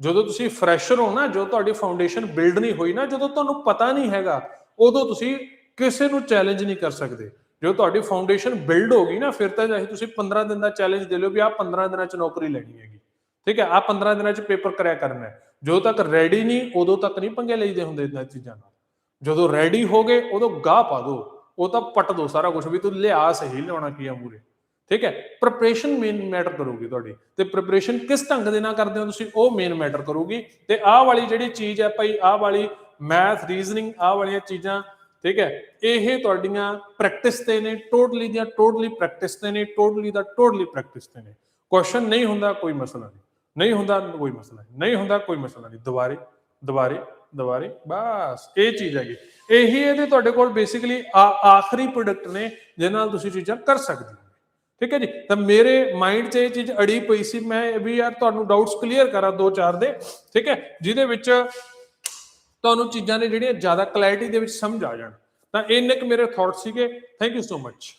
ਜਦੋਂ ਤੁਸੀਂ ਫਰੈਸ਼ਰ ਹੋ ਨਾ, ਜਦੋਂ ਤੁਹਾਡੀ ਫਾਊਂਡੇਸ਼ਨ ਬਿਲਡ ਨਹੀਂ ਹੋਈ ਨਾ, ਜਦੋਂ ਤੁਹਾਨੂੰ ਪਤਾ ਨਹੀਂ ਹੈਗਾ, ਉਦੋਂ ਤੁਸੀਂ ਕਿਸੇ ਨੂੰ ਚੈਲੰਜ ਨਹੀਂ ਕਰ ਸਕਦੇ। ਜਦੋਂ ਤੁਹਾਡੀ ਫਾਊਂਡੇਸ਼ਨ ਬਿਲਡ ਹੋ ਗਈ ਨਾ, ਫਿਰ ਤਾਂ ਚਾਹੇ ਤੁਸੀਂ 15 ਦਿਨ ਦਾ ਚੈਲੰਜ ਦੇ ਲਿਓ ਵੀ ਆਹ 15 ਦਿਨਾਂ ਚ ਨੌਕਰੀ ਲੈਣੀ ਹੈਗੀ। ਠੀਕ ਹੈ, ਆਹ 15 ਦਿਨਾਂ ਚ ਪੇਪਰ ਕਰਿਆ ਕਰਨਾ ਹੈ। ਜਦੋਂ ਤੱਕ ਰੈਡੀ ਨਹੀਂ, ਉਦੋਂ ਤੱਕ ਨਹੀਂ ਪੰਗੇ ਲਈਦੇ ਹੁੰਦੇ ਇਹਨਾਂ ਚੀਜ਼ਾਂ ਨਾਲ। ਜਦੋਂ ਰੈਡੀ ਹੋ ਗਏ ਉਦੋਂ ਗਾਹ ਪਾ ਦੋ ਉਹ ਤਾਂ ਪਟ ਦੋ ਸਾਰਾ ਕੁਝ ਵੀ, ਤੂੰ ਲਿਆ ਸਹੀ ਲਿਆਉਣਾ ਕੀ ਆ ਮੂਰੇ ਠੀਕ ਹੈ? ਪ੍ਰੈਪਰੇਸ਼ਨ ਮੇਨ ਮੈਟਰ ਕਰੂਗੀ ਤੁਹਾਡੀ। ਤੇ ਪ੍ਰੈਪਰੇਸ਼ਨ ਕਿਸ ਢੰਗ ਦੇ ਨਾਲ ਕਰਦੇ ਹੋ ਤੁਸੀਂ, ਉਹ ਮੇਨ ਮੈਟਰ ਕਰੂਗੀ। ਤੇ ਆਹ ਵਾਲੀ ਜਿਹੜੀ ਚੀਜ਼ ਹੈ ਭਾਈ, ਆਹ ਵਾਲੀ ਮੈਥ ਰੀਜ਼ਨਿੰਗ ਆਹ ਵਾਲੀਆਂ ਚੀਜ਼ਾਂ, ਠੀਕ ਹੈ? ਇਹ ਤੁਹਾਡੀਆਂ ਪ੍ਰੈਕਟਿਸ ਤੇ ਨੇ ਟੋਟਲੀ ਦੀਆਂ ਟੋਟਲੀ ਪ੍ਰੈਕਟਿਸ ਤੇ ਨੇ ਟੋਟਲੀ ਦਾ ਟੋਟਲੀ ਪ੍ਰੈਕਟਿਸ ਤੇ ਨੇ। ਕੁਐਸਚਨ ਨਹੀਂ ਹੁੰਦਾ, ਕੋਈ ਮਸਲਾ ਨਹੀਂ। ਨਹੀਂ ਹੁੰਦਾ, ਕੋਈ ਮਸਲਾ ਨਹੀਂ। ਨਹੀਂ ਹੁੰਦਾ, ਕੋਈ ਮਸਲਾ ਨਹੀਂ। ਦੁਬਾਰੇ ਦੁਬਾਰੇ ਦੁਬਾਰੇ, ਬਸ, ਇਹ ਚੀਜ਼ ਹੈਗੀ। ਇਹੀ ਇਹਦੇ ਤੁਹਾਡੇ ਕੋਲ ਬੇਸਿਕਲੀ ਆਖਰੀ ਪ੍ਰੋਡਕਟ ਨੇ, ਜਿਹਦੇ ਨਾਲ ਤੁਸੀਂ ਚੀਜ਼ਾਂ ਕਰ ਸਕਦੇ ਹੋ। ਠੀਕ ਹੈ ਜੀ? ਤਾਂ ਮੇਰੇ ਮਾਈਂਡ 'ਚ ਇਹ ਚੀਜ਼ ਅੜੀ ਪਈ ਸੀ, ਮੈਂ ਵੀ ਯਾਰ ਤੁਹਾਨੂੰ ਡਾਊਟਸ ਕਲੀਅਰ ਕਰਾਂ ਦੋ ਚਾਰ ਦੇ, ਠੀਕ ਹੈ? ਜਿਹਦੇ ਵਿੱਚ ਤੁਹਾਨੂੰ ਚੀਜ਼ਾਂ ਨੇ ਜਿਹੜੀਆਂ ਜ਼ਿਆਦਾ ਕਲੈਰਿਟੀ ਦੇ ਵਿੱਚ ਸਮਝ ਆ ਜਾਣ। ਤਾਂ ਇੰਨੇ ਕੁ ਮੇਰੇ ਥਾਟ ਸੀਗੇ। Thank you so much